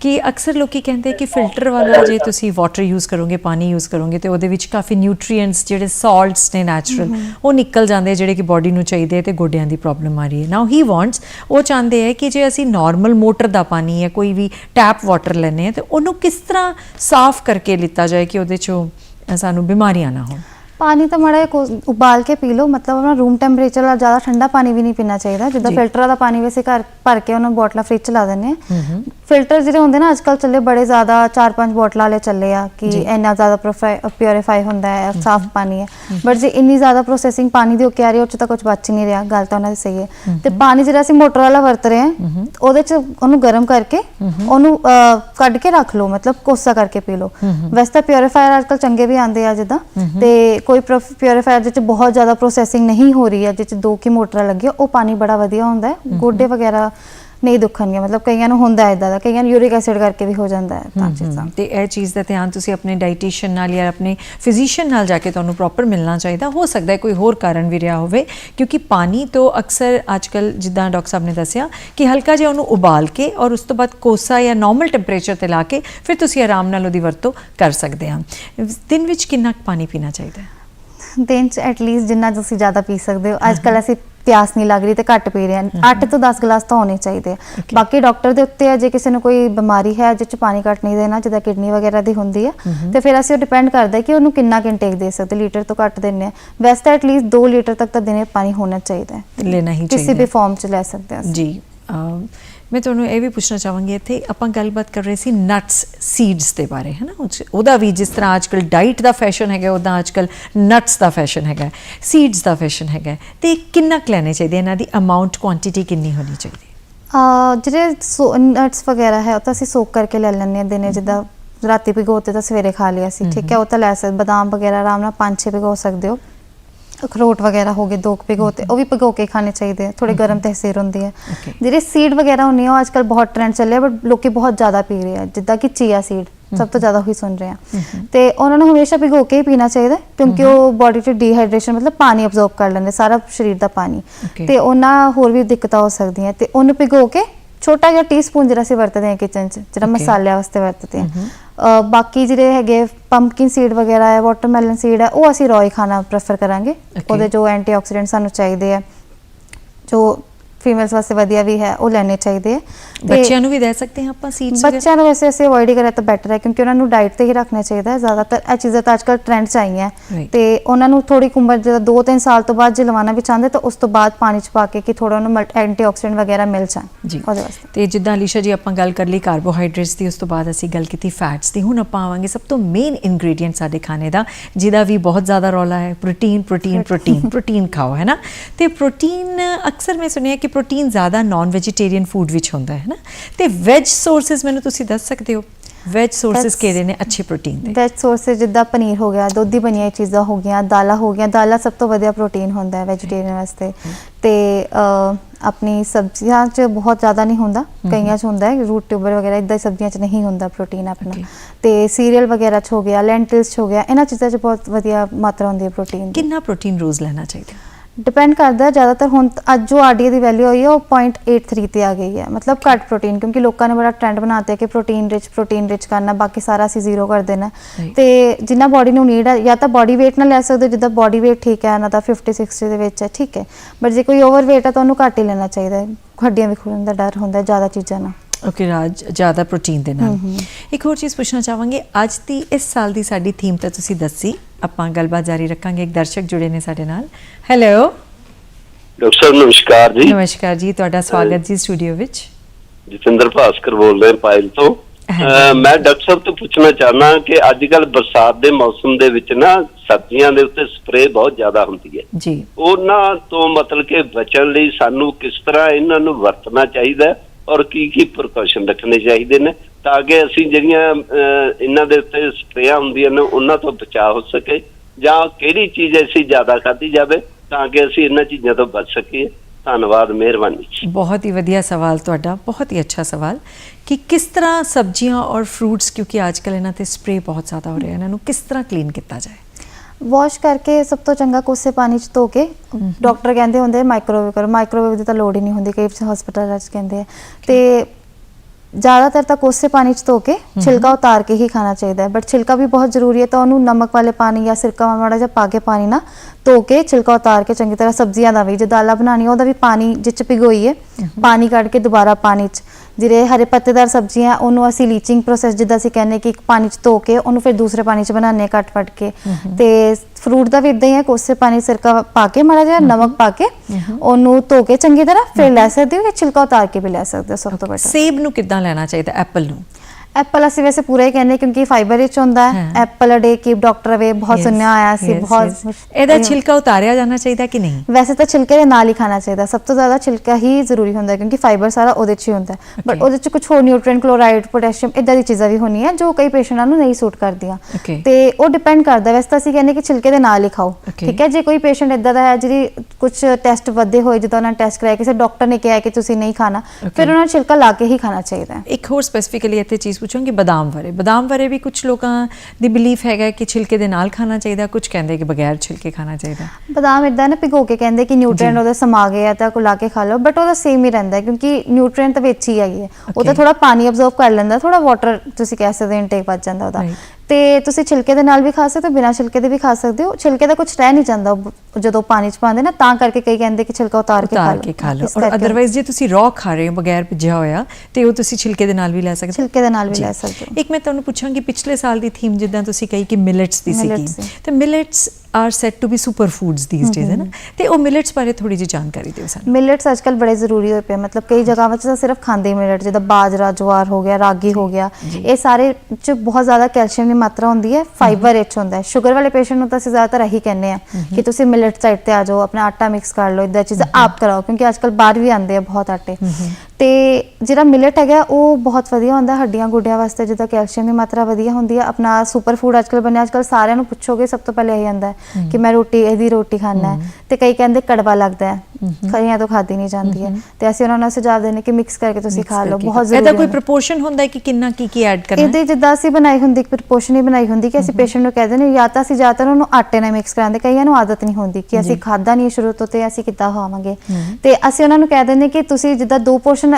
ਕਿ ਅਕਸਰ ਲੋਕੀ ਕਹਿੰਦੇ ਕਿ ਫਿਲਟਰ ਵਾਲਾ ਜੇ ਤੁਸੀਂ ਵਾਟਰ ਯੂਜ਼ ਕਰੋਗੇ, ਪਾਣੀ ਯੂਜ਼ ਕਰੋਗੇ ਤੇ ਉਹਦੇ ਵਿੱਚ ਕਾਫੀ ਨਿਊਟ੍ਰੀਐਂਟਸ ਜਿਹੜੇ ਸਾਲਟਸ ਨੇ ਨੈਚੁਰਲ ਉਹ ਨਿਕਲ ਜਾਂਦੇ ਜਿਹੜੇ ਕਿ ਬਾਡੀ ਨੂੰ ਚਾਹੀਦੇ ਆ ਤੇ ਗੋਡਿਆਂ ਦੀ ਪ੍ਰੋਬਲਮ ਆ ਰਹੀ ਹੈ। ਨਾਓ ਹੀ ਵਾਂਟਸ ਉਹ ਚਾਹੁੰਦੇ ਹੈ ਕਿ ਜੇ ਅਸੀਂ ਨਾਰਮਲ ਮੋਟਰ ਦਾ ਪਾਣੀ ਹੈ ਕੋਈ ਵੀ ਟੈਪ ਵਾਟਰ ਲੈਨੇ ਆ ਤੇ ਉਹਨੂੰ ਕਿਸ ਤਰ੍ਹਾਂ ਸਾਫ਼ ਕਰਕੇ ਲਿੱਤਾ ਜਾਏ ਕਿ ਉਹਦੇ ਚੋਂ ਸਾਨੂੰ ਬਿਮਾਰੀਆਂ ਨਾ ਹੋਣ। ਪਾਣੀ ਤਾਂ ਮੜਾ ਉਬਾਲ ਕੇ ਪੀ ਲਓ ਮਤਲਬ ਆਪਣਾ ਰੂਮ ਟੈਂਪਰੇਚਰ ਵਾਲਾ ਜ਼ਿਆਦਾ ਠੰਡਾ ਪਾਣੀ ਵੀ ਨਹੀਂ ਪੀਣਾ ਚਾਹੀਦਾ ਜਿੱਦਾਂ। ਫਿਲਟਰਾਂ ਦਾ ਪਾਣੀ ਵੈਸੇ ਘਰ ਭਰ ਕੇ ਉਹਨਾਂ ਬੋਟਲਾਂ ਫ੍ਰਿਜ ਚ ਲਾ ਦਿੰਦੇ ਆ ਫਿਲਟਰ ਜਿਹੜੇ ਹੁੰਦੇ ਨਾ ਅੱਜਕੱਲ ਚੱਲੇ ਬੜੇ ਜ਼ਿਆਦਾ 4-5 ਬੋਟਲਾਂ ਵਾਲੇ ਚੱਲੇ ਆ ਕਿ। ਇੰਨਾ ਜ਼ਿਆਦਾ ਪਿਉਰੀਫਾਈ ਹੁੰਦਾ ਹੈ ਸਾਫ਼ ਪਾਣੀ ਹੈ। ਬਟ ਜੇ ਇੰਨੀ ਜ਼ਿਆਦਾ ਪ੍ਰੋਸੈਸਿੰਗ ਪਾਣੀ ਦੀ ਹੋ ਕੇ ਆ ਰਹੀ ਉਹ ਚ ਤਾਂ ਕੁਝ ਬਚ ਨਹੀਂ ਰਿਹਾ। ਗੱਲ ਤਾਂ ਉਹਨਾਂ ਦੀ ਸਹੀ ਹੈ। ਤੇ ਪਾਣੀ ਜਿਹੜਾ ਅਸੀਂ ਮੋਟਰ ਵਾਲਾ ਵਰਤ ਰਹੇ ਹਾਂ ਉਹਦੇ ਚ ਉਹਨੂੰ ਗਰਮ ਕਰਕੇ ਉਹਨੂੰ ਕੱਢ ਕੇ ਰੱਖ ਲਓ ਮਤਲਬ ਕੋਸਾ ਕਰਕੇ ਪੀ ਲਓ। ਵੈਸੇ ਤਾਂ ਪਿਉਰੀਫਾਇਰ ਅੱਜਕੱਲ ਚੰਗੇ ਵੀ ਆਉਂਦੇ ਆ ਜਿੱਦਾਂ। ਤੇ ਕੋਈ ਪਿਉਰੀਫਾਇਰ ਜਿਹ ਚ ਬਹੁਤ ਜ਼ਿਆਦਾ ਪ੍ਰੋਸੈਸਿੰਗ ਨਹੀਂ ਹੋ ਰਹੀ ਹੈ ਜਿਹ ਚ ਦੋ ਕੀ ਮੋਟਰਾਂ ਲੱਗੀਆਂ ਉਹ ਪਾਣੀ ਬੜਾ ਵਧੀਆ ਹੁੰਦਾ ਹੈ। ਗੋਡੇ ਵਗੈਰਾ ਨਹੀਂ ਦੁਖਣਗੇ ਮਤਲਬ ਕਈਆਂ ਨੂੰ ਹੁੰਦਾ ਇਦਾਂ ਦਾ ਕਈਆਂ ਨੂੰ ਯੂਰਿਕ ਐਸਿਡ ਕਰਕੇ ਵੀ ਹੋ ਜਾਂਦਾ ਹੈ ਤਾਂ ਚੀਜ਼ਾਂ। ਤੇ ਇਹ ਚੀਜ਼ ਦਾ ਧਿਆਨ ਤੁਸੀਂ ਆਪਣੇ ਡਾਈਟੀਸ਼ੀਅਨ ਨਾਲ ਜਾਂ ਆਪਣੇ ਫਿਜ਼ੀਸ਼ੀਅਨ ਨਾਲ ਜਾ ਕੇ ਤੁਹਾਨੂੰ ਪ੍ਰੋਪਰ ਮਿਲਣਾ ਚਾਹੀਦਾ। ਹੋ ਸਕਦਾ ਹੈ ਕੋਈ ਹੋਰ ਕਾਰਨ ਵੀ ਰਿਹਾ ਹੋਵੇ ਕਿਉਂਕਿ ਪਾਣੀ ਤੋਂ ਅਕਸਰ ਅੱਜਕੱਲ ਜਿੱਦਾਂ ਡਾਕਟਰ ਸਾਹਿਬ ਨੇ ਦੱਸਿਆ ਕਿ ਹਲਕਾ ਜਿਹਾ ਉਹਨੂੰ ਉਬਾਲ ਕੇ ਔਰ ਉਸ ਤੋਂ ਬਾਅਦ ਕੋਸਾ ਜਾਂ ਨਾਰਮਲ ਟੈਂਪਰੇਚਰ ਤੇ ਲਾ ਕੇ ਫਿਰ ਤੁਸੀਂ ਆਰਾਮ ਨਾਲ ਉਹਦੀ ਵਰਤੋਂ ਕਰ ਸਕਦੇ ਹਾਂ। ਦਿਨ ਵਿੱਚ ਕਿੰਨਾ ਕੁ ਪਾਣੀ ਪੀਣਾ ਚਾਹੀਦਾ ਹੈ? ਦਿਨ ਚ ਐਟਲੀਸਟ ਜਿੰਨਾ ਤੁਸੀਂ ਜ਼ਿਆਦਾ ਪੀ ਸਕਦੇ ਹੋ। ਅੱਜ ਕੱਲ ਅਸੀਂ ਪਿਆਸ ਨਹੀਂ ਲੱਗ ਰਹੀ ਤੇ ਘੱਟ ਪੀ ਰਹੇ ਹਾਂ 8 ਤੋਂ 10 ਗਲਾਸ ਤਾਂ ਹੋਣੇ ਚਾਹੀਦੇ ਆ. ਬਾਕੀ ਡਾਕਟਰ ਦੇ ਉੱਤੇ ਹੈ ਜੇ ਕਿਸੇ ਨੂੰ ਕੋਈ ਬਿਮਾਰੀ ਹੈ ਜਿਸ ਚ ਪਾਣੀ ਘੱਟ ਨਹੀਂ ਦੇਣਾ ਜਿੱਦਾਂ ਕਿਡਨੀ ਵਗੈਰਾ ਦੀ ਹੁੰਦੀ ਹੈ ਤੇ ਫਿਰ ਅਸੀਂ ਉਹ ਡਿਪੈਂਡ ਕਰਦਾ ਕਿ ਉਹਨੂੰ ਕਿੰਨਾ ਇੰਟੇਕ ਦੇ ਸਕਦੇ ਲੀਟਰ ਤੋਂ ਘੱਟ ਦਿੰਨੇ ਆ। ਵੈਸੇ ਤਾਂ ਐਟਲੀਸਟ 2 ਲੀਟਰ ਤੱਕ ਤਾਂ ਦਿਨੇ ਪਾਣੀ ਹੋਣਾ ਚਾਹੀਦਾ ਹੈ। ਲੈਣਾ ਹੀ ਕਿਸੇ ਚਾਹੀਦਾ ਵੀ ਫਾਰਮ ਚ ਲੈ ਸਕਦੇ ਅਸੀਂ। ਜੀ ਮੈਂ ਤੁਹਾਨੂੰ ਇਹ ਵੀ ਪੁੱਛਣਾ ਚਾਹਾਂਗੀ ਇੱਥੇ ਆਪਾਂ ਗੱਲਬਾਤ ਕਰ ਰਹੇ ਸੀ ਨਟਸ ਸੀਡਸ ਦੇ ਬਾਰੇ ਹੈ ਨਾ ਉਹਦਾ ਵੀ ਜਿਸ ਤਰ੍ਹਾਂ ਅੱਜਕੱਲ ਡਾਈਟ ਦਾ ਫੈਸ਼ਨ ਹੈਗਾ ਉਦਾਂ ਅੱਜਕੱਲ ਨਟਸ ਦਾ ਫੈਸ਼ਨ ਹੈਗਾ ਸੀਡਸ ਦਾ ਫੈਸ਼ਨ ਹੈਗਾ ਤੇ ਕਿੰਨਾ ਕੁ ਲੈਣੇ ਚਾਹੀਦੇ? ਇਹਨਾਂ ਦੀ ਅਮਾਉਂਟ ਕੁਆਂਟੀਟੀ ਕਿੰਨੀ ਹੋਣੀ ਚਾਹੀਦੀ? ਜਿਹੜੇ ਨਟਸ ਵਗੈਰਾ ਹੈ ਉਹ ਤਾਂ ਅਸੀਂ ਸੋਕ ਕਰਕੇ ਲੈ ਲੈਂਦੇ ਹਾਂ ਦਿਨੇ ਜਿੱਦਾਂ ਰਾਤੀ ਭਿਗੋਤੇ ਤਾਂ ਸਵੇਰੇ ਖਾ ਲਿਆ ਸੀ ਠੀਕ ਹੈ। ਉਹ ਤਾਂ ਲੈ ਸਕਦੇ ਬਦਾਮ ਵਗੈਰਾ ਆਰਾਮ ਨਾਲ ਪੰਜ ਛੇ ਭਿਗੋ ਸਕਦੇ ਹੋ। ਅਖਰੋਟ ਵਗੈਰਾ ਹੋ ਗਏ ਦੋ ਕੁ ਭਿਗੋਤੇ ਉਹ ਵੀ ਭਿਗੋ ਕੇ ਖਾਣੇ ਚਾਹੀਦੇ ਆ ਥੋੜੇ ਗਰਮ ਤਹਿਸੀਰ ਹੁੰਦੀ ਹੈ Okay. ਜਿਹੜੇ ਸੀਡ ਵਗੈਰਾ ਹੁੰਦੀ ਆ ਉਹ ਅੱਜਕੱਲ ਬਹੁਤ ਟ੍ਰੈਂਡ ਚੱਲਿਆ ਬਟ ਲੋਕੀ ਬਹੁਤ ਜ਼ਿਆਦਾ ਪੀ ਰਹੇ ਆ ਜਿੱਦਾਂ ਕਿ ਚੀਆ ਸੀਡ ਸਭ ਤੋਂ ਜ਼ਿਆਦਾ ਉਹੀ ਸੁਣ ਰਹੇ ਆ। ਤੇ ਉਹਨਾਂ ਨੂੰ ਹਮੇਸ਼ਾ ਭਿਗੋ ਕੇ ਹੀ ਪੀਣਾ ਚਾਹੀਦਾ ਹੈ, ਕਿਉਂਕਿ ਉਹ ਬਾਡੀ 'ਚ ਡੀਹਾਈਡਰੇਸ਼ਨ ਮਤਲਬ ਪਾਣੀ ਅਬਜ਼ੌਰਬ ਕਰ ਲੈਂਦੇ ਸਾਰਾ ਸਰੀਰ ਦਾ ਪਾਣੀ। Okay. ਤੇ ਉਹਨਾਂ ਹੋਰ ਵੀ ਦਿੱਕਤਾਂ ਹੋ ਸਕਦੀਆਂ ਤੇ ਉਹਨੂੰ ਭਿਗੋ ਕੇ ਛੋਟਾ ਜਿਹਾ ਟੀਸਪੂਨ ਜਿਹੜਾ ਅਸੀਂ ਵਰਤਦੇ ਹਾਂ ਕਿਚਨ 'ਚ ਜਿਹੜਾ. ਮਸਾਲਿਆਂ ਵਾਸਤੇ ਵਰਤਦੇ ਹਾਂ ਬਾਕੀ ਜਿਹੜੇ ਹੈਗੇ ਪੰਪਕਿਨ ਸੀਡ ਵਗੈਰਾ ਹੈ ਵਾਟਰਮੈਲਨ ਸੀਡ ਹੈ ਉਹ ਅਸੀਂ ਰॉय ਖਾਣਾ ਪ੍ਰੇਫਰ ਕਰਾਂਗੇ. ਉਹਦੇ ਜੋ ਐਂਟੀਆਕਸੀਡੈਂਟ ਸਾਨੂੰ ਚਾਹੀਦੇ ਆ ਜੋ ਫੀਮੇਲਸ ਵਾਸਤੇ ਵਧੀਆ ਵੀ ਹੈ ਉਹ ਲੈਣੇ ਚਾਹੀਦੇ ਆ ਤੇ ਬੱਚਿਆਂ ਨੂੰ ਵੀ ਦੇ ਸਕਦੇ ਹਾਂ ਆਪਾਂ ਸੀਡਸ ਬੱਚਿਆਂ ਨੂੰ ਵੈਸੇ ਅਸੀਂ ਅਵੋਇਡ ਹੀ ਕਰੇ ਤਾਂ ਬੈਟਰ ਹੈ ਕਿਉਂਕਿ ਉਹਨਾਂ ਨੂੰ ਡਾਈਟ ਤੇ ਹੀ ਰੱਖਣਾ ਚਾਹੀਦਾ ਹੈ। ਜ਼ਿਆਦਾਤਰ ਇਹ ਚੀਜ਼ਾਂ ਤਾਂ ਅੱਜਕੱਲ ਟ੍ਰੈਂਡ ਚ ਆਈਆਂ Right. ਤੇ ਉਹਨਾਂ ਨੂੰ ਥੋੜੀ ਕੁ ਉਮਰ ਜਦੋਂ 2-3 ਸਾਲ ਤੋਂ ਬਾਅਦ ਜੇ ਲਵਾਉਣਾ ਵੀ ਚਾਹੁੰਦੇ ਤਾਂ ਉਸ ਤੋਂ ਬਾਅਦ ਪਾਣੀ ਚ ਪਾ ਕੇ ਕਿ ਥੋੜਾ ਉਹਨੂੰ ਐਂਟੀਆਕਸੀਡੈਂਟ ਵਗੈਰਾ ਮਿਲ ਜਾਣ ਜੀ। ਉਹਦੇ ਵਾਸਤੇ। ਤੇ ਜਿੱਦਾਂ ਅਲੀਸ਼ਾ ਜੀ ਆਪਾਂ ਗੱਲ ਕਰ ਲਈ ਕਾਰਬੋਹਾਈਡਰੇਟਸ ਦੀ ਉਸ ਤੋਂ ਬਾਅਦ ਅਸੀਂ ਗੱਲ ਕੀਤੀ ਫੈਟਸ ਦੀ। ਹੁਣ ਆਪਾਂ ਆਵਾਂਗੇ ਸਭ ਤੋਂ ਮੇਨ ਇਨਗਰੀਡੀਐਂਟ ਸਾਡੇ ਖਾਣੇ ਦਾ ਜਿਹਦਾ ਵੀ ਬਹੁਤ ਜ਼ਿਆਦਾ ਰੌਲਾ ਹੈ ਪ੍ਰੋਟੀਨ ਪ੍ਰੋਟੀਨ ਪ੍ਰੋਟੀਨ ਪ੍ਰੋਟੀਨ ਖਾਓ ਹੈ ਨਾ? ਤੇ ਪ੍ਰੋਟੀਨ ਅਕਸਰ ਮੈਂ ਸੁਣਿਆ ਕਿ ਪ੍ਰੋਟੀਨ ਜ਼ਿਆਦਾ ਨਾਨ ਵੈਜੀਟੇਰੀਅਨ ਫੂਡ ਵਿੱਚ ਹੁੰਦਾ ਹੈ ਨਾ? ਤੇ ਵੈਜ ਸੋਰਸਸ ਮੈਨੂੰ ਤੁਸੀਂ ਦੱਸ ਸਕਦੇ ਹੋ? ਵੈਜ ਸੋਰਸਸ ਕਿਹੜੇ ਨੇ? ਅੱਛੇ ਪ੍ਰੋਟੀਨ ਦੇ। ਵੈਜ ਸੋਰਸਸ ਜਿੱਦਾਂ ਪਨੀਰ ਹੋ ਗਿਆ ਦੁੱਧ ਦੀ ਬਣੀਆਂ ਚੀਜ਼ਾਂ ਹੋ ਗਈਆਂ ਦਾਲਾਂ ਹੋ ਗਈਆਂ ਦਾਲਾਂ ਸਭ ਤੋਂ ਵਧੀਆ ਪ੍ਰੋਟੀਨ ਹੁੰਦਾ ਹੈ ਵੈਜੀਟੇਰੀਅਨ ਵਾਸਤੇ। ਤੇ ਆਪਣੀ ਸਬਜ਼ੀਆਂ 'ਚ ਬਹੁਤ ਜ਼ਿਆਦਾ ਨਹੀਂ ਹੁੰਦਾ ਕਈਆਂ 'ਚ ਹੁੰਦਾ ਹੈ ਰੂਟ ਟਿਊਬਰ ਵਗੈਰਾ ਇਦਾਂ ਸਬਜ਼ੀਆਂ 'ਚ ਨਹੀਂ ਹੁੰਦਾ ਪ੍ਰੋਟੀਨ ਆਪਣਾ. ਤੇ ਸੀਰੀਅਲ ਵਗੈਰਾ 'ਚ ਹੋ ਗਿਆ ਲੈਂਟਿਲਸ 'ਚ ਹੋ ਗਿਆ ਇਹਨਾਂ ਚੀਜ਼ਾਂ 'ਚ ਬਹੁਤ ਵਧੀਆ ਮਾਤਰਾ ਹੁੰਦੀ ਹੈ ਪ੍ਰੋਟੀਨ ਦੀ। ਕਿੰਨਾ ਪ੍ਰੋਟੀਨ ਰੋਜ਼ ਲੈਣਾ ਚਾਹੀਦਾ? ਡਿਪੈਂਡ ਕਰਦਾ ਜ਼ਿਆਦਾਤਰ ਹੁਣ ਅੱਜ ਜੋ ਆਰਡੀਏ ਦੀ ਵੈਲਿਊ ਹੋਈ ਹੈ ਉਹ 0.83 ਤੇ ਆ ਗਈ ਹੈ। ਮਤਲਬ ਘੱਟ ਪ੍ਰੋਟੀਨ ਕਿਉਂਕਿ ਲੋਕਾਂ ਨੇ ਬੜਾ ਟ੍ਰੈਂਡ ਬਣਾਤੇ ਕਿ ਪ੍ਰੋਟੀਨ ਰਿਚ ਪ੍ਰੋਟੀਨ ਰਿਚ ਕਰਨਾ ਬਾਕੀ ਸਾਰਾ ਅਸੀਂ ਜ਼ੀਰੋ ਕਰ ਦੇਣਾ. ਤੇ ਜਿੰਨਾ ਬਾਡੀ ਨੂੰ ਨੀਡ ਹੈ ਜਾਂ ਤਾਂ ਬਾਡੀ weight ਨਾਲ ਲੈ ਸਕਦੇ ਹੋ ਜਿੱਦਾਂ ਬਾਡੀ weight ਠੀਕ ਹੈ ਨਾ ਤਾਂ 50 60 ਦੇ ਵਿੱਚ ਹੈ ਠੀਕ ਹੈ। ਬਟ ਜੇ ਕੋਈ ਓਵਰ weight ਹੈ ਤਾਂ ਉਹਨੂੰ ਘੱਟ ਹੀ ਲੈਣਾ ਚਾਹੀਦਾ ਹੈ। ਹੱਡੀਆਂ ਵੀ ਖੁੱਲਣ ਦਾ ਡਰ ਹੁੰਦਾ ਜ਼ਿਆਦਾ ਚੀਜ਼ਾਂ ਨਾਲ। ਓਕੇ ਰਾਜ ਜ਼ਿਆਦਾ ਪ੍ਰੋਟੀਨ ਦੇ ਨਾਲ। ਇੱਕ ਹੋਰ ਚੀਜ਼ ਪੁੱਛਣਾ ਚਾਹਾਂਗੇ ਅੱਜ ਦੀ ਇਸ ਸਾਲ ਦੀ ਸਾਡੀ ਥੀਮ ਤਾਂ ਤੁਸੀਂ ਦੱਸੀ ਆਪਾਂ ਗੱਲਬਾਤ ਜਾਰੀ ਰੱਖਾਂਗੇ ਇੱਕ ਦਰਸ਼ਕ ਜੁੜੇ ਨੇ ਸਾਡੇ ਨਾਲ। ਹੈਲੋ ਡਾਕਟਰ ਸਾਹਿਬ ਨਮਸਕਾਰ ਜੀ। ਨਮਸਕਾਰ ਜੀ ਤੁਹਾਡਾ ਸਵਾਗਤ ਜੀ ਸਟੂਡੀਓ ਵਿੱਚ। ਜਤਿੰਦਰ ਭਾਸਕਰ ਬੋਲ ਰਹੇ ਪਾਇਲ ਤੋਂ। ਮੈਂ ਡਾਕਟਰ ਸਾਹਿਬ ਤੋਂ ਪੁੱਛਣਾ ਚਾਹਨਾ ਕਿ ਅੱਜ ਕੱਲ ਬਰਸਾਤ ਦੇ ਮੌਸਮ ਦੇ ਵਿੱਚ ਨਾ ਸਬਜ਼ੀਆਂ ਦੇ ਉੱਤੇ ਸਪਰੇਅ ਬਹੁਤ ਜ਼ਿਆਦਾ ਹੁੰਦੀ ਹੈ। ਜੀ। ਉਹਨਾਂ ਤੋਂ ਮਤਲਬ ਕਿ ਬਚਣ ਲਈ ਸਾਨੂੰ ਕਿਸ ਤਰ੍ਹਾਂ ਇਹਨਾਂ ਨੂੰ ਵਰਤਣਾ ਚਾਹੀਦਾ ਹੈ? ਔਰ ਕੀ ਕੀ ਪ੍ਰੀਕਾਸ਼ਨ ਰੱਖਣੇ ਚਾਹੀਦੇ ਨੇ ਤਾਂ ਕਿ ਅਸੀਂ ਜਿਹੜੀਆਂ ਇਹਨਾਂ ਦੇ ਉੱਤੇ ਸਪਰੇਆਂ ਹੁੰਦੀਆਂ ਨੇ, ਉਹਨਾਂ ਤੋਂ ਬਚਾਅ ਹੋ ਸਕੇ ਜਾਂ ਕਿਹੜੀ ਚੀਜ਼ ਐਸੀ ਜ਼ਿਆਦਾ ਖਾਧੀ ਜਾਵੇ ਤਾਂ ਕਿ ਅਸੀਂ ਇਹਨਾਂ ਚੀਜ਼ਾਂ ਤੋਂ ਬਚ ਸਕੀਏ। ਧੰਨਵਾਦ, ਮਿਹਰਬਾਨੀ ਬਹੁਤ ਹੀ ਵਧੀਆ ਸਵਾਲ ਤੁਹਾਡਾ, ਬਹੁਤ ਹੀ ਅੱਛਾ ਸਵਾਲ ਕਿ ਕਿਸ ਤਰ੍ਹਾਂ ਸਬਜ਼ੀਆਂ ਔਰ ਫਰੂਟਸ ਕਿਉਂਕਿ ਅੱਜ ਕੱਲ੍ਹ ਇਹਨਾਂ ਤੇ ਸਪਰੇ ਬਹੁਤ ਜ਼ਿਆਦਾ ਹੋ ਰਿਹਾ, ਇਹਨਾਂ ਨੂੰ ਕਿਸ ਤਰ੍ਹਾਂ ਕਲੀਨ ਕੀਤਾ ਜਾਏ? ਵਾਸ਼ ਕਰਕੇ ਸਭ ਤੋਂ ਚੰਗਾ ਕੋਸੇ ਪਾਣੀ ਚ ਧੋ ਕੇ ਡਾਕਟਰ ਕਹਿੰਦੇ ਹੁੰਦੇ ਮਾਈਕ੍ਰੋਵੇਵ ਕਰੋ। ਮਾਈਕ੍ਰੋਵੇਵ ਦੀ ਤਾਂ ਲੋੜ ਹੀ ਨਹੀਂ ਹੁੰਦੀ ਕਈ ਹਸਪਤਾਲਾਂ ਚ ਕਹਿੰਦੇ ਆ। ਤੇ ਜ਼ਿਆਦਾਤਰ ਤਾਂ ਕੋਸੇ ਪਾਣੀ ਚ ਧੋ ਕੇ ਛਿਲਕਾ ਉਤਾਰ ਕੇ ਹੀ ਖਾਣਾ ਚਾਹੀਦਾ ਹੈ। ਬਟ ਛਿਲਕਾ ਵੀ ਬਹੁਤ ਜ਼ਰੂਰੀ ਹੈ ਤਾਂ ਉਹਨੂੰ ਨਮਕ ਵਾਲੇ ਪਾਣੀ ਜਾਂ ਸਿਰਕਾ ਮਾੜਾ ਜਿਹਾ ਪਾ ਕੇ ਪਾਣੀ ਨਾ ਧੋ ਕੇ ਛਿਲਕਾ ਉਤਾਰ ਕੇ ਚੰਗੀ ਤਰ੍ਹਾਂ ਸਬਜ਼ੀਆਂ ਦਾ ਵੀ ਜੇ ਦਾਲਾਂ ਬਣਾਉਣੀ ਉਹਦਾ ਵੀ ਪਾਣੀ ਜਿੱਚ ਭਿਗੋਈ ਹੈ ਪਾਣੀ ਕੱਢ ਕੇ ਦੁਬਾਰਾ ਪਾਣੀ ਚ। ਜਿਹੜੇ ਹਰੇ ਪੱਤੇਦਾਰ ਸਬਜ਼ੀਆਂ ਉਹਨੂੰ ਅਸੀਂ ਲੀਚਿੰਗ ਪ੍ਰੋਸੈਸ ਜਿੱਦਾਂ ਅਸੀਂ ਕਹਿੰਦੇ ਕਿ ਇੱਕ ਪਾਣੀ ਚ ਧੋ ਕੇ ਉਹਨੂੰ ਫਿਰ ਦੂਸਰੇ ਪਾਣੀ ਚ ਬਣਾਉਂਦੇ ਹਾਂ ਕੱਟ ਕੱਟ ਕੇ ਤੇ ਫਰੂਟ ਦਾ ਵੀ ਇਦਾਂ ਹੀ ਹੈ ਕੋਸੇ ਪਾਣੀ ਸਿਰਕਾ ਪਾ ਕੇ ਮਾੜਾ ਜਿਹਾ ਨਮਕ ਪਾ ਕੇ ਉਹਨੂੰ ਧੋ ਕੇ ਚੰਗੀ ਤਰ੍ਹਾਂ ਫਿਰ ਲੈ ਸਕਦੇ ਹੋ ਜਾਂ ਛਿਲਕਾ ਉਤਾਰ ਕੇ ਵੀ ਲੈ ਸਕਦੇ ਹੋ ਸਭ ਤੋਂ ਬੈਟਰ ਸੇਬ ਨੂੰ ਕਿੱਦਾਂ ਲੈਣਾ ਚਾਹੀਦਾ? ਐਪਲ ਨੂੰ? ਐਪਲ ਅਸੀਂ ਵੈਸੇ ਪੂਰਾ ਹੀ ਕਹਿੰਦੇ ਕਿਉਂਕਿ ਫਾਈਬਰ ਵਿੱਚ ਹੁੰਦਾ ਹੈ। Apple a day keep doctor away ਬਹੁਤ ਸੁਣਿਆ ਆਇਆ ਸੀ ਬਹੁਤ. ਇਹਦਾ ਛਿਲਕਾ ਉਤਾਰਿਆ ਜਾਣਾ ਚਾਹੀਦਾ ਕਿ ਨਹੀਂ ਵੈਸੇ ਤਾਂ ਛਿਲਕੇ ਦੇ ਨਾਲ ਹੀ ਖਾਣਾ ਚਾਹੀਦਾ ਸਭ ਤੋਂ ਜ਼ਿਆਦਾ ਛਿਲਕਾ ਹੀ ਜ਼ਰੂਰੀ ਹੁੰਦਾ ਕਿਉਂਕਿ ਫਾਈਬਰ ਸਾਰਾ ਉਹਦੇ 'ਚ ਹੀ ਹੁੰਦਾ ਬਟ. ਉਹਦੇ 'ਚ ਕੁਝ ਹੋਰ ਨਿਊਟ੍ਰੀਐਂਟ ਕਲੋਰਾਈਡ ਪੋਟਾਸ਼ੀਅਮ ਇਦਾਂ ਦੀ ਚੀਜ਼ਾਂ ਵੀ ਹੋਣੀਆਂ ਜੋ ਕਈ ਪੇਸ਼ੈਂਟਾਂ ਨੂੰ ਨਹੀਂ ਸੂਟ ਕਰਦੀਆਂ. ਤੇ ਉਹ ਡਿਪੈਂਡ ਕਰਦਾ ਵੈਸੇ ਤਾਂ ਅਸੀਂ ਕਹਿੰਦੇ ਕਿ ਛਿਲਕੇ ਦੇ ਨਾਲ ਹੀ ਖਾਓ. ਠੀਕ ਹੈ ਜੇ ਕੋਈ ਪੇਸ਼ੈਂਟ ਇਦਾਂ ਦਾ ਹੈ ਜਿਹੜੀ ਕੁਝ ਟੈਸਟ ਵੱਧੇ ਹੋਏ ਜਿੱਦਾਂ ਉਹਨਾਂ ਟੈਸਟ ਕਰਾਇਆ ਕਿਸੇ ਡਾਕਟਰ ਨੇ ਕਿਹਾ ਕਿ ਤੁਸੀਂ ਨਹੀਂ ਖਾਣਾ. ਫਿਰ ਉਹਨਾਂ ਛਿਲਕਾ ਲਾ ਕੇ ਹੀ ਖਾਣਾ ਚਾਹੀਦਾ ਹੈ ਇੱਕ ਹੋਰ ਸਪੈਸੀਫਿਕਲੀ ਇੱਥੇ ਚੀਜ਼ ਪੁੱਛਾਂਗੀ ਬਦਾਮ ਬਾਰੇ। ਬਦਾਮ ਬਾਰੇ ਵੀ ਕੁਝ ਲੋਕਾਂ ਦੀ ਬਿਲੀਫ ਹੈਗਾ ਕਿ ਛਿਲਕੇ ਦੇ ਨਾਲ ਖਾਣਾ ਚਾਹੀਦਾ ਕੁਝ ਕਹਿੰਦੇ ਕਿ ਬਗੈਰ ਛਿਲਕੇ ਖਾਣਾ ਚਾਹੀਦਾ। ਬਦਾਮ ਇਦਾਂ ਨਾ ਭਿਗੋ ਕੇ ਕਹਿੰਦੇ ਕਿ ਨਿਊਟ੍ਰੀਐਂਟ ਉਹਦੇ ਸਮਾ ਗਏ ਆ ਤਾਂ ਕੋ ਲਾ ਕੇ ਖਾ ਲਓ ਬਟ ਉਹਦਾ ਸੇਮ ਹੀ ਰਹਿੰਦਾ ਕਿਉਂਕਿ ਨਿਊਟ੍ਰੀਐਂਟ ਤਾਂ ਵਿੱਚ ਹੀ ਹੈਗੀ ਹੈ। ਉਹ ਤਾਂ. ਥੋੜਾ ਪਾਣੀ ਅਬਜ਼ਰਵ ਕਰ ਲੈਂਦਾ ਥੋੜਾ ਵਾਟਰ ਤੁਸੀਂ ਕਹਿ ਸਕਦੇ ਇਨਟੇਕ ਵੱਧ ਜਾਂਦਾ ਉਹਦਾ. ਤੇ ਤੁਸੀਂ ਛਿਲਕੇ ਦੇ ਨਾਲ ਵੀ ਖਾ ਸਕਦੇ ਹੋ ਬਿਨਾਂ ਛਿਲਕੇ ਦੇ ਵੀ ਖਾ ਸਕਦੇ ਹੋ। ਛਿਲਕੇ ਦਾ ਕੁਝ ਰਹਿ ਨਹੀਂ ਜਾਂਦਾ ਉਹ ਜਦੋਂ ਪਾਣੀ ਚ ਪਾਉਂਦੇ ਨਾ ਤਾਂ ਕਰਕੇ ਕਈ ਕਹਿੰਦੇ ਕਿ ਛਿਲਕਾ ਉਤਾਰ ਕੇ ਖਾ ਉਤਾਰ ਲਓ। ਕੇ ਖਾ ਲਓ। ਔਰ ਅਦਰਵਾਈਜ਼ ਜੇ ਤੁਸੀਂ ਰॉ ਖਾ ਰਹੇ ਹੋ ਬਗੈਰ ਭਿੱਜਿਆ ਹੋਇਆ ਤੇ ਉਹ ਤੁਸੀਂ ਛਿਲਕੇ ਦੇ ਨਾਲ ਵੀ ਲੈ ਸਕਦੇ ਹੋ। ਛਿਲਕੇ ਦੇ ਨਾਲ ਵੀ। ਲੈ ਸਕਦੇ ਹੋ। ਇੱਕ ਮੈਂ ਤੁਹਾਨੂੰ ਪੁੱਛਾਂਗੀ ਪਿਛਲੇ ਸਾਲ ਦੀ ਥੀਮ ਜਿੱਦਾਂ ਤੁਸੀਂ ਕਹੀ ਕਿ ਮਿਲਟਸ ਦੀ ਸੀਗੀ। ਤੇ millets are set to be super foods these days ਹੈ ਨਾ ਤੇ ਉਹ ਮਿਲਟਸ ਬਾਰੇ ਥੋੜੀ ਜਿਹੀ ਜਾਣਕਾਰੀ ਦਿਓ ਸਾਨੂੰ ਮਿਲਟਸ ਅੱਜਕੱਲ ਬੜੇ ਜ਼ਰੂਰੀ ਹੋਏ ਪਏ। ਮਤਲਬ ਕਈ ਜਗ੍ਹਾਵਾਂ 'ਚ ਤਾਂ ਸਿਰਫ ਖਾਂਦੇ ਹੀ ਮਿਲਟ ਜਿੱਦਾਂ ਬਾਜਰਾ ਜਵਾਰ ਹੋ ਗਿਆ ਰਾਗੀ ਹੋ ਗਿਆ ਇਹ ਸਾਰੇ 'ਚ ਬਹੁਤ ਜ਼ਿਆਦਾ ਕੈਲਸ਼ੀਅਮ ਦੀ ਮਾਤਰਾ ਹੁੰਦੀ ਹੈ ਫਾਈਬਰ ਰਿਚ ਹੁੰਦਾ ਹੈ ਸ਼ੂਗਰ ਵਾਲੇ ਪੇਸ਼ੈਂਟ ਨੂੰ ਤਾਂ ਅਸੀਂ ਜ਼ਿਆਦਾਤਰ ਇਹੀ ਕਹਿੰਦੇ ਆ ਕਿ ਤੁਸੀਂ ਮਿਲਟ ਸਾਈਡ ਤੇ ਆ ਜਾਓ ਆਪਣਾ ਆਟਾ ਮਿਕਸ ਕਰ ਲਓ ਇਦਾਂ ਚੀਜ਼ਾਂ ਆਪ ਕਰਾਓ ਕਿਉਂਕਿ ਅੱਜਕੱਲ ਬਾਹਰ ਵੀ ਆਉਂਦੇ ਆ ਬਹੁਤ ਆਟੇ ਤੇ ਜਿਹੜਾ ਮਿਲਟ ਹੈਗਾ ਉਹ ਬਹੁਤ ਵਧੀਆ ਹੁੰਦਾ ਹੱਡੀਆਂ ਗੁੱਡਿਆਂ ਵਾਸਤੇ ਜਿੱਦਾਂ ਕੈਲਸ਼ੀਅਮ ਦੀ ਮਾਤਰਾ ਵਧੀਆ ਹੁੰਦੀ ਹੈ ਆਪਣਾ ਸੁਪਰ ਫੂਡ ਅੱਜਕੱਲ ਬਣਿਆ ਅੱਜਕੱਲ ਸਾਰਿਆਂ ਨੂੰ ਪੁੱਛੋਗੇ ਸਭ ਤੋਂ ਪਹਿਲੇ ਇਹ ਆਉਂਦਾ ਕਿ ਮੈਂ ਰੋਟੀ ਇਹਦੀ ਰੋਟੀ ਖਾਣਾ ਹੈ। ਤੇ ਕਈ ਕਹਿੰਦੇ ਕੜਵਾ ਲੱਗਦਾ ਹੈ। ਕਈਆਂ ਤੋਂ ਖਾਦੀ ਨਹੀਂ ਜਾਂਦੀ ਹੈ ਤੇ ਅਸੀਂ ਉਹਨਾਂ ਨੂੰ ਸੁਝਾਅ ਦਿੰਦੇ ਕਿ ਮਿਕਸ ਕਰਕੇ ਤੁਸੀਂ ਖਾ ਲਓ ਬਹੁਤ ਜ਼ਰੂਰੀ ਇਹਦਾ ਕੋਈ ਹੈ। ਪ੍ਰੋਪੋਰਸ਼ਨ ਹੁੰਦਾ ਹੈ ਕਿ ਕਿੰਨਾ ਕੀ ਕੀ ਐਡ ਕਰਨਾ ਹੈ? ਇਹਦੇ ਜਿੱਦਾਂ ਅਸੀਂ ਬਣਾਈ ਹੁੰਦੀ ਇੱਕ ਪ੍ਰਪੋਰਸ਼ਨ ਹੀ ਬਣਾਈ ਹੁੰਦੀ ਕਿ ਅਸੀਂ ਪੇਸ਼ੈਂਟ ਨੂੰ ਕਹਿੰਦੇ ਨੇ ਜਾਂ ਤਾਂ ਅਸੀਂ ਜ਼ਿਆਦਾਤਰ ਉਹਨੂੰ ਆਟੇ ਨਾਲ ਮਿਕਸ ਕਰਾਉਂਦੇ। ਕਈਆਂ ਨੂੰ ਆਦਤ ਨਹੀਂ ਹੁੰਦੀ ਕਿ ਅਸੀਂ ਖਾਦਾ ਨਹੀਂ ਸ਼ੁਰੂ ਤੋਂ ਤੇ ਅਸੀਂ ਕਿੱਦਾਂ ਖਾਵਾਂਗੇ। ਤੇ ਅਸੀਂ ਉਹਨਾਂ ਨੂੰ ਕਹਿ ਦਿੰਦੇ ਕਿ ਤੁਸੀਂ ਜਿੱਦਾਂ ਦੋ ਪੋਰਸ਼ਨ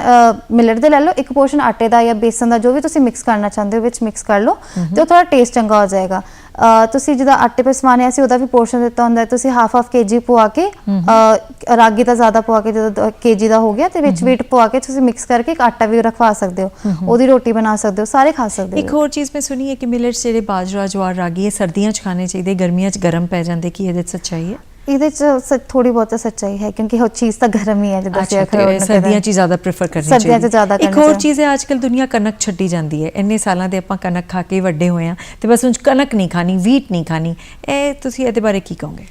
ਮਿਲਟ ਦੇ ਲੈ ਲਓ ਇੱਕ ਪੋਰਸ਼ਨ ਆਟੇ ਦਾ ਜਾਂ ਬੇਸਨ ਦਾ ਜੋ ਵੀ ਤੁਸੀਂ ਮਿਕਸ ਕਰਨਾ ਚਾਹੁੰਦੇ ਹੋ ਵਿੱਚ ਮਿਕਸ ਕਰ ਲਓ ਤੇ ਉਹ ਥੋੜਾ ਟੇਸਟ ਚੰਗਾ ਹੋ ਜਾਏਗਾ। ਤੁਸੀਂ ਜਿੱਦਾਂ ਆਟੇ ਪੇ ਸਮਾਨੇ ਅਸੀਂ ਉਹਦਾ ਵੀ ਪੋਰਸ਼ਨ ਦਿੱਤਾ ਹੁੰਦਾ ਤੁਸੀਂ ਹਾਫ ਹਾਫ ਕੇਜੀ ਪਵਾ ਕੇ ਰਾਗੀ ਦਾ ਜ਼ਿਆਦਾ ਪਵਾ ਕੇ ਜਦੋਂ ਕੇਜੀ ਦਾ ਹੋ ਗਿਆ ਤੇ ਵਿੱਚ ਵੀਟ ਪਵਾ ਕੇ ਤੁਸੀਂ ਮਿਕਸ ਕਰਕੇ ਇੱਕ ਆਟਾ ਵੀ ਰਖਵਾ ਸਕਦੇ ਹੋ। ਉਹਦੀ ਰੋਟੀ ਬਣਾ ਸਕਦੇ ਹੋ ਸਾਰੇ ਖਾ ਸਕਦੇ ਇੱਕ ਹੋ। ਹੋਰ ਚੀਜ਼ ਮੈਂ ਸੁਣੀ ਹੈ ਕਿ ਮਿਲਟਸ ਜਿਹੜੇ ਬਾਜਰਾ ਜਵਾਰ ਰਾਗੀ ਇਹ ਸਰਦੀਆਂ 'ਚ ਖਾਣੇ ਚਾਹੀਦੇ ਗਰਮੀਆਂ 'ਚ ਗਰਮ ਪੈ ਜਾਂਦੇ ਕੀ ਇਹਦੇ ਸੱਚਾਈ ਹੈ? ਇਹਦੇ ਚ ਥੋੜੀ ਬਹੁਤ ਸੱਚਾਈ ਹੈ ਕਿਉਂਕਿ ਉਹ ਚੀਜ਼ ਤਾਂ ਗਰਮ ਹੀ ਹੈ ਜਿੱਦਾਂ ਅੱਛਾ ਤੇ ਸਰਦੀਆਂ 'ਚ ਹੀ ਜ਼ਿਆਦਾ ਪ੍ਰੇਫਰ ਕਰਨੀ ਚਾਹੀਦੀ ਸਰਦੀਆਂ 'ਚ ਜ਼ਿਆਦਾ ਇੱਕ ਹੋਰ। ਚੀਜ਼ ਹੈ ਅੱਜਕੱਲ ਦੁਨੀਆ ਕਣਕ ਛੱਡੀ ਜਾਂਦੀ ਹੈ। ਇੰਨੇ ਸਾਲਾਂ ਦੇ ਆਪਾਂ ਕਣਕ ਖਾ ਕੇ ਵੱਡੇ ਹੋਏ ਆ ਤੇ ਬਸ ਉਂਝ ਕਣਕ ਨਹੀਂ ਖਾਣੀ ਵੀਟ ਨਹੀਂ ਖਾਣੀ। ਇਹ ਤੁਸੀਂ ਇਹਦੇ ਬਾਰੇ ਕੀ ਕਹੋਗੇ?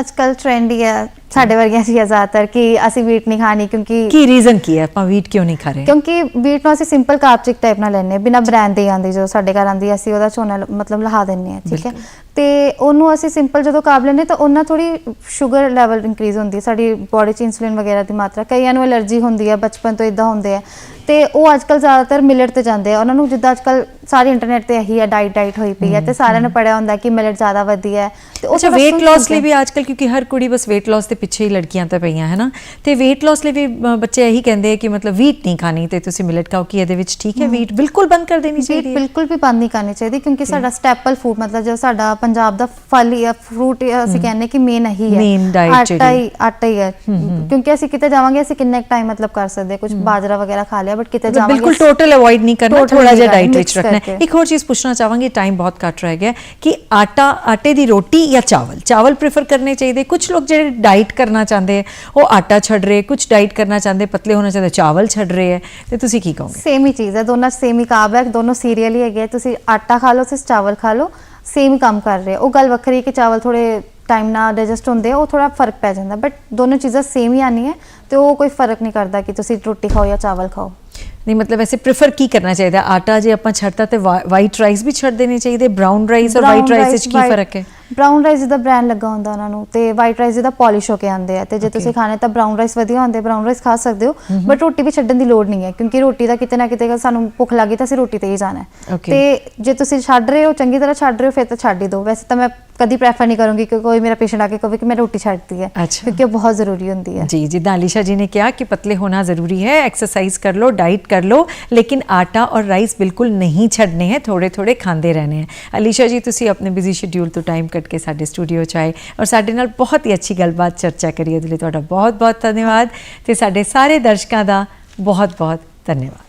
ਅੱਜ ਕੱਲ ਟ੍ਰੈਂਡ ਹੀ ਹੈ ਸਾਡੇ ਵਰਗਿਆਂ ਸੀ ਜ਼ਿਆਦਾਤਰ ਕਿ ਅਸੀਂ ਵੀਟ ਨਹੀਂ ਖਾਣੀ ਕਿਉਂਕਿ ਕੀ ਰੀਜ਼ਨ ਕੀ ਹੈ? ਆਪਾਂ ਵੀਟ ਕਿਉਂ ਨਹੀਂ ਖਾ ਰਹੇ? ਕਿਉਂਕਿ ਵੀਟ ਨੂੰ ਅਸੀਂ ਸਿੰਪਲ ਕਾਰਬਚਿਕ ਟਾਈਪ ਨਾਲ ਹਾਂ ਬਿਨਾ ਬ੍ਰਾਂਡ ਦੇ ਆਂਦੀ ਜੋ ਸਾਡੇ ਘਰ ਆਂਦੀ ਅਸੀਂ ਉਹਦਾ ਝੋਨਾ ਲ- ਮਤਲਬ ਲਹਾ ਦਿੰਨੇ ਆ ਠੀਕ ਹੈ। ਤੇ ਉਹਨੂੰ ਅਸੀਂ ਸਿੰਪਲ ਜਦੋਂ ਕਾਬ ਲੈਂਦੇ ਤਾਂ ਉਹਨਾਂ ਥੋੜੀ ਸ਼ੂਗਰ ਲੈਵਲ ਇਨਕਰੀਜ਼ ਹੁੰਦੀ ਹੈ। ਸਾਡੀ ਬਾਡੀ 'ਚ ਇਨਸੂਲਿਨ ਵਗੈਰਾ ਦੀ ਮਾਤਰਾ ਕਈਆਂ ਨੂੰ ਐਲਰਜੀ ਹੁੰਦੀ ਹੈ ਬਚਪਨ ਤੋਂ ਇਦਾਂ ਹੁੰਦੇ ਆ। ਤੇ ਉਹ ਅੱਜਕੱਲ ਜ਼ਿਆਦਾਤਰ ਮਿਲਟ ਤੇ ਜਾਂਦੇ ਆ। ਉਹਨਾਂ ਨੂੰ ਜਿੱਦਾਂ ਅੱਜਕੱਲ ਸਾਰੀ ਇੰਟਰਨੈਟ ਤੇ ਇਹੀ ਹੈ ਡਾਈਟ ਡਾਈਟ ਹੋਈ ਪਈ ਹੈ ਤੇ ਸਾਰਿਆਂ ਨੇ ਪੜਿਆ ਹੁੰਦਾ ਕਿ ਮਿਲਟ ਜ਼ਿਆਦਾ ਵਧੀਆ ਹੈ। ਤੇ ਉਹ ਅੱਛਾ ਥੋੜ੍ਹਾ weight loss ਲਈ ਵੀ ਅੱਜਕੱਲ ਕਿਉਂਕਿ ਹਰ ਕੁੜੀ ਬਸ weight loss ਦੇ ਪਿੱਛੇ ਹੀ ਲੜਕੀਆਂ ਤਾਂ ਪਈਆਂ ਹੈ ਨਾ ਤੇ weight loss ਲਈ ਵੀ ਅ, ਬੱਚੇ ਇਹੀ ਕਹਿੰਦੇ ਆ ਕਿ ਮਤਲਬ ਵੀਟ ਨਹੀਂ ਖਾਣੀ ਤੇ ਤੁਸੀਂ ਮਿਲਟ ਖਾਓ ਕਿ ਇਹਦੇ ਵਿੱਚ ਠੀਕ ਹੈ ਵੀਟ ਬਿਲਕੁਲ ਬੰਦ ਕਰ ਦੇਣੀ ਵੀਟ ਚਾਹੀਦੀ ਹੈ ਬਿਲਕੁਲ ਵੀ ਬੰਦ ਨਹੀਂ ਕਰਨੀ ਚਾਹੀਦੀ ਕਿਉਂਕਿ ਸਾਡਾ ਸਟੈਪਲ ਫੂਡ ਮਤਲਬ ਜੋ ਸਾਡਾ ਪੰਜਾਬ ਦਾ ਫਲ ਜਾਂ ਫਰੂਟ ਅਸੀਂ ਕਹਿੰਦੇ ਕਿ ਮੇਨ ਇਹੀ ਹੈ Main diet ਆਟਾ ਜਿਹੜੀ। ਹੀ ਆਟਾ ਹੀ ਹੈ ਕਿਉਂਕਿ ਅਸੀਂ ਕਿਤੇ ਜਾਵਾਂਗੇ ਅਸੀਂ ਕਿੰਨਾ ਟਾਈਮ ਮਤਲਬ ਕਰ ਸਕਦੇ ਕੁਝ ਬਾਜਰਾ ਵਗੈਰਾ ਖਾ ਲਿਆ ਬਟ ਕਿਤੇ ਮਤਲਬ ਜਾਵਾਂਗੇ ਬਿਲਕੁਲ ਟੋਟਲ ਅਵੋਇਡ ਨਹੀਂ ਕਰਨਾ Totally ਥੋੜਾ ਜਿਹਾ ਨਹੀਂ ਡਾਈਟ ਕਰਨਾ, ਵਿੱਚ mix ਰੱਖਣਾ ਹੈ। ਕਰਕੇ। ਇੱਕ ਹੋਰ ਚੀਜ਼ ਪੁੱਛਣਾ ਚਾਹਾਂਗੇ ਟਾਈਮ ਬਹੁਤ ਘੱਟ ਰਹਿ ਗਿਆ ਕਿ ਆਟਾ ਆਟੇ ਦੀ ਰੋਟੀ ਜਾਂ ਚਾਵਲ ਚਾਵਲ ਪ੍ਰੇਫਰ ਕਰਨੇ ਚਾਹੀਦੇ ਕੁਝ ਲੋਕ ਜਿਹੜੇ ਡਾਈਟ ਕਰਨਾ ਚਾਹੁੰਦੇ ਉਹ ਆਟਾ ਛੱਡ ਰਹੇ ਕੁਝ ਡਾਈਟ ਕਰਨਾ ਚਾਹੁੰਦੇ ਪਤਲੇ ਹੋਣਾ ਚਾਹੁੰਦੇ ਚਾਵਲ ਛੱਡ ਰਹੇ ਹੈ ਤੇ ਤੁਸੀਂ ਕੀ ਕਹੋਗੇ? ਸੇਮ ਹੀ ਚੀਜ਼ ਹੈ ਦੋਨਾਂ ਸੇਮ ਹੀ ਕਾਬ ਹੈ ਦੋਨੋਂ ਸੀਰੀਅਲ ਹੀ ਹੈਗੇ। ਤੁਸੀਂ ਆਟਾ ਖਾ ਲਓ ਤੁਸੀਂ ਚਾਵਲ ਖਾ ਲਓ ਸੇਮ ਹੀ ਕੰਮ ਕਰ ਰਹੇ। ਉਹ ਗੱਲ ਵੱਖਰੀ ਕਿ ਚਾਵਲ ਥੋੜੇ ਟਾਈਮ ਨਾਲ ਡਾਈਜੈਸਟ ਹੁੰਦੇ ਉਹ ਥੋੜਾ ਫ਼ਰਕ ਪੈ ਜਾਂਦਾ। ਬਟ ਦੋਨੋਂ ਚੀਜ਼ਾਂ ਸੇਮ ਹੀ ਆਣੀ ਹੈ ਤੇ ਉਹ ਕੋਈ ਫ਼ਰਕ ਨਹੀਂ ਕਰਦਾ ਕਿ ਤੁਸੀਂ ਰੋਟੀ ਖਾਓ ਜਾਂ ਚਾਵਲ ਖਾਓ। ਨਹੀਂ ਮਤਲਬ ਵੈਸੇ ਪ੍ਰੇਫਰ ਕੀ ਕਰਨਾ ਚਾਹੀਦਾ? ਆਟਾ ਜੇ ਆਪਾਂ ਛੱਡਤਾ ਤੇ ਵਾਈਟ ਰਾਈਸ ਵੀ ਛੱਡ ਦੇਣੇ ਚਾਹੀਦੇ? Brown rice or white rice ਵਿੱਚ ਕੀ ਫ਼ਰਕ ਹੈ? ਬ੍ਰਾਊਨ ਰਾਈਸ ਦਾ ਬ੍ਰਾਂਡ ਲੱਗਾ ਹੁੰਦਾ ਉਹਨਾਂ ਨੂੰ ਤੇ ਵਾਈਟ ਰਾਈਸ ਦਾ ਪਾਲਿਸ਼ ਹੋ ਕੇ ਆਉਂਦੇ ਆ ਤੇ ਜੇ ਤੁਸੀਂ ਖਾਣੇ ਤਾਂ ਬ੍ਰਾਊਨ ਰਾਈਸ ਵਧੀਆ ਹੁੰਦੇ ਬ੍ਰਾਊਨ ਰਾਈਸ ਖਾ ਸਕਦੇ ਹੋ ਬਟ ਰੋਟੀ ਵੀ ਛੱਡਣ ਦੀ ਲੋੜ ਨਹੀਂ ਹੈ ਕਿਉਂਕਿ ਰੋਟੀ ਦਾ ਕਿਤੇ ਨਾ ਕਿਤੇ ਸਾਨੂੰ ਭੁੱਖ ਲੱਗੀ ਤਾਂ ਅਸੀਂ ਰੋਟੀ ਤੇ ਹੀ ਜਾਣਾ ਹੈ. ਤੇ ਜੇ ਤੁਸੀਂ ਛੱਡ ਰਹੇ ਹੋ ਚੰਗੀ ਤਰ੍ਹਾਂ ਛੱਡ ਰਹੇ ਹੋ ਫਿਰ ਤਾਂ ਛੱਡ ਹੀ ਦਿਓ। ਵੈਸੇ ਤਾਂ ਮੈਂ ਕਦੀ ਪ੍ਰੈਫਰ ਨਹੀਂ ਕਰੂੰਗੀ ਕਿ ਕੋਈ ਮੇਰਾ ਪੇਸ਼ੈਂਟ ਆ ਕੇ ਕਹੇ ਕਿ ਮੈਂ ਰੋਟੀ ਛੱਡਤੀ ਹੈ। ਕਿਉਂਕਿ ਉਹ ਬਹੁਤ ਜ਼ਰੂਰੀ ਹੁੰਦੀ ਹੈ। ਜੀ ਜਿੱਦਾਂ ਅਲੀਸ਼ਾ ਜੀ ਨੇ ਕਿਹਾ ਕਿ ਪਤਲੇ ਹੋਣਾ ਜ਼ਰੂਰੀ ਹੈ ਐਕਸਰਸਾਈਜ਼ ਕਰ ਲਓ ਡਾਈਟ ਕਰ ਲਓ ਲੇਕਿਨ ਆਟਾ ਔਰ ਰਾਈਸ ਬਿਲਕੁਲ ਨਹੀਂ ਛੱਡਨੇ ਹੈ ਥੋੜੇ ਥੋੜੇ ਖਾਂਦੇ ਰਹਿਣੇ ਹੈ। ਅਲੀਸ਼ਾ ਜੀ ਤੁਸੀਂ ਆਪਣੇ ਬਿਜ਼ੀ ਸ਼ਡਿਊਲ ਤੋਂ ਟਾਈਮ ਕੱਢ ਕੇ ਸਾਡੇ ਸਟੂਡੀਓ ਚ ਆਏ ਔਰ ਸਾਡੇ ਨਾਲ ਬਹੁਤ ਹੀ ਅੱਛੀ ਗੱਲਬਾਤ, ਚਰਚਾ ਕਰੀ। ਉਹਦੇ ਲਈ ਤੁਹਾਡਾ ਬਹੁਤ ਬਹੁਤ ਧੰਨਵਾਦ ਤੇ ਸਾਡੇ ਸਾਰੇ ਦਰਸ਼ਕਾਂ ਦਾ ਬਹੁਤ ਬਹੁਤ ਧੰਨਵਾਦ।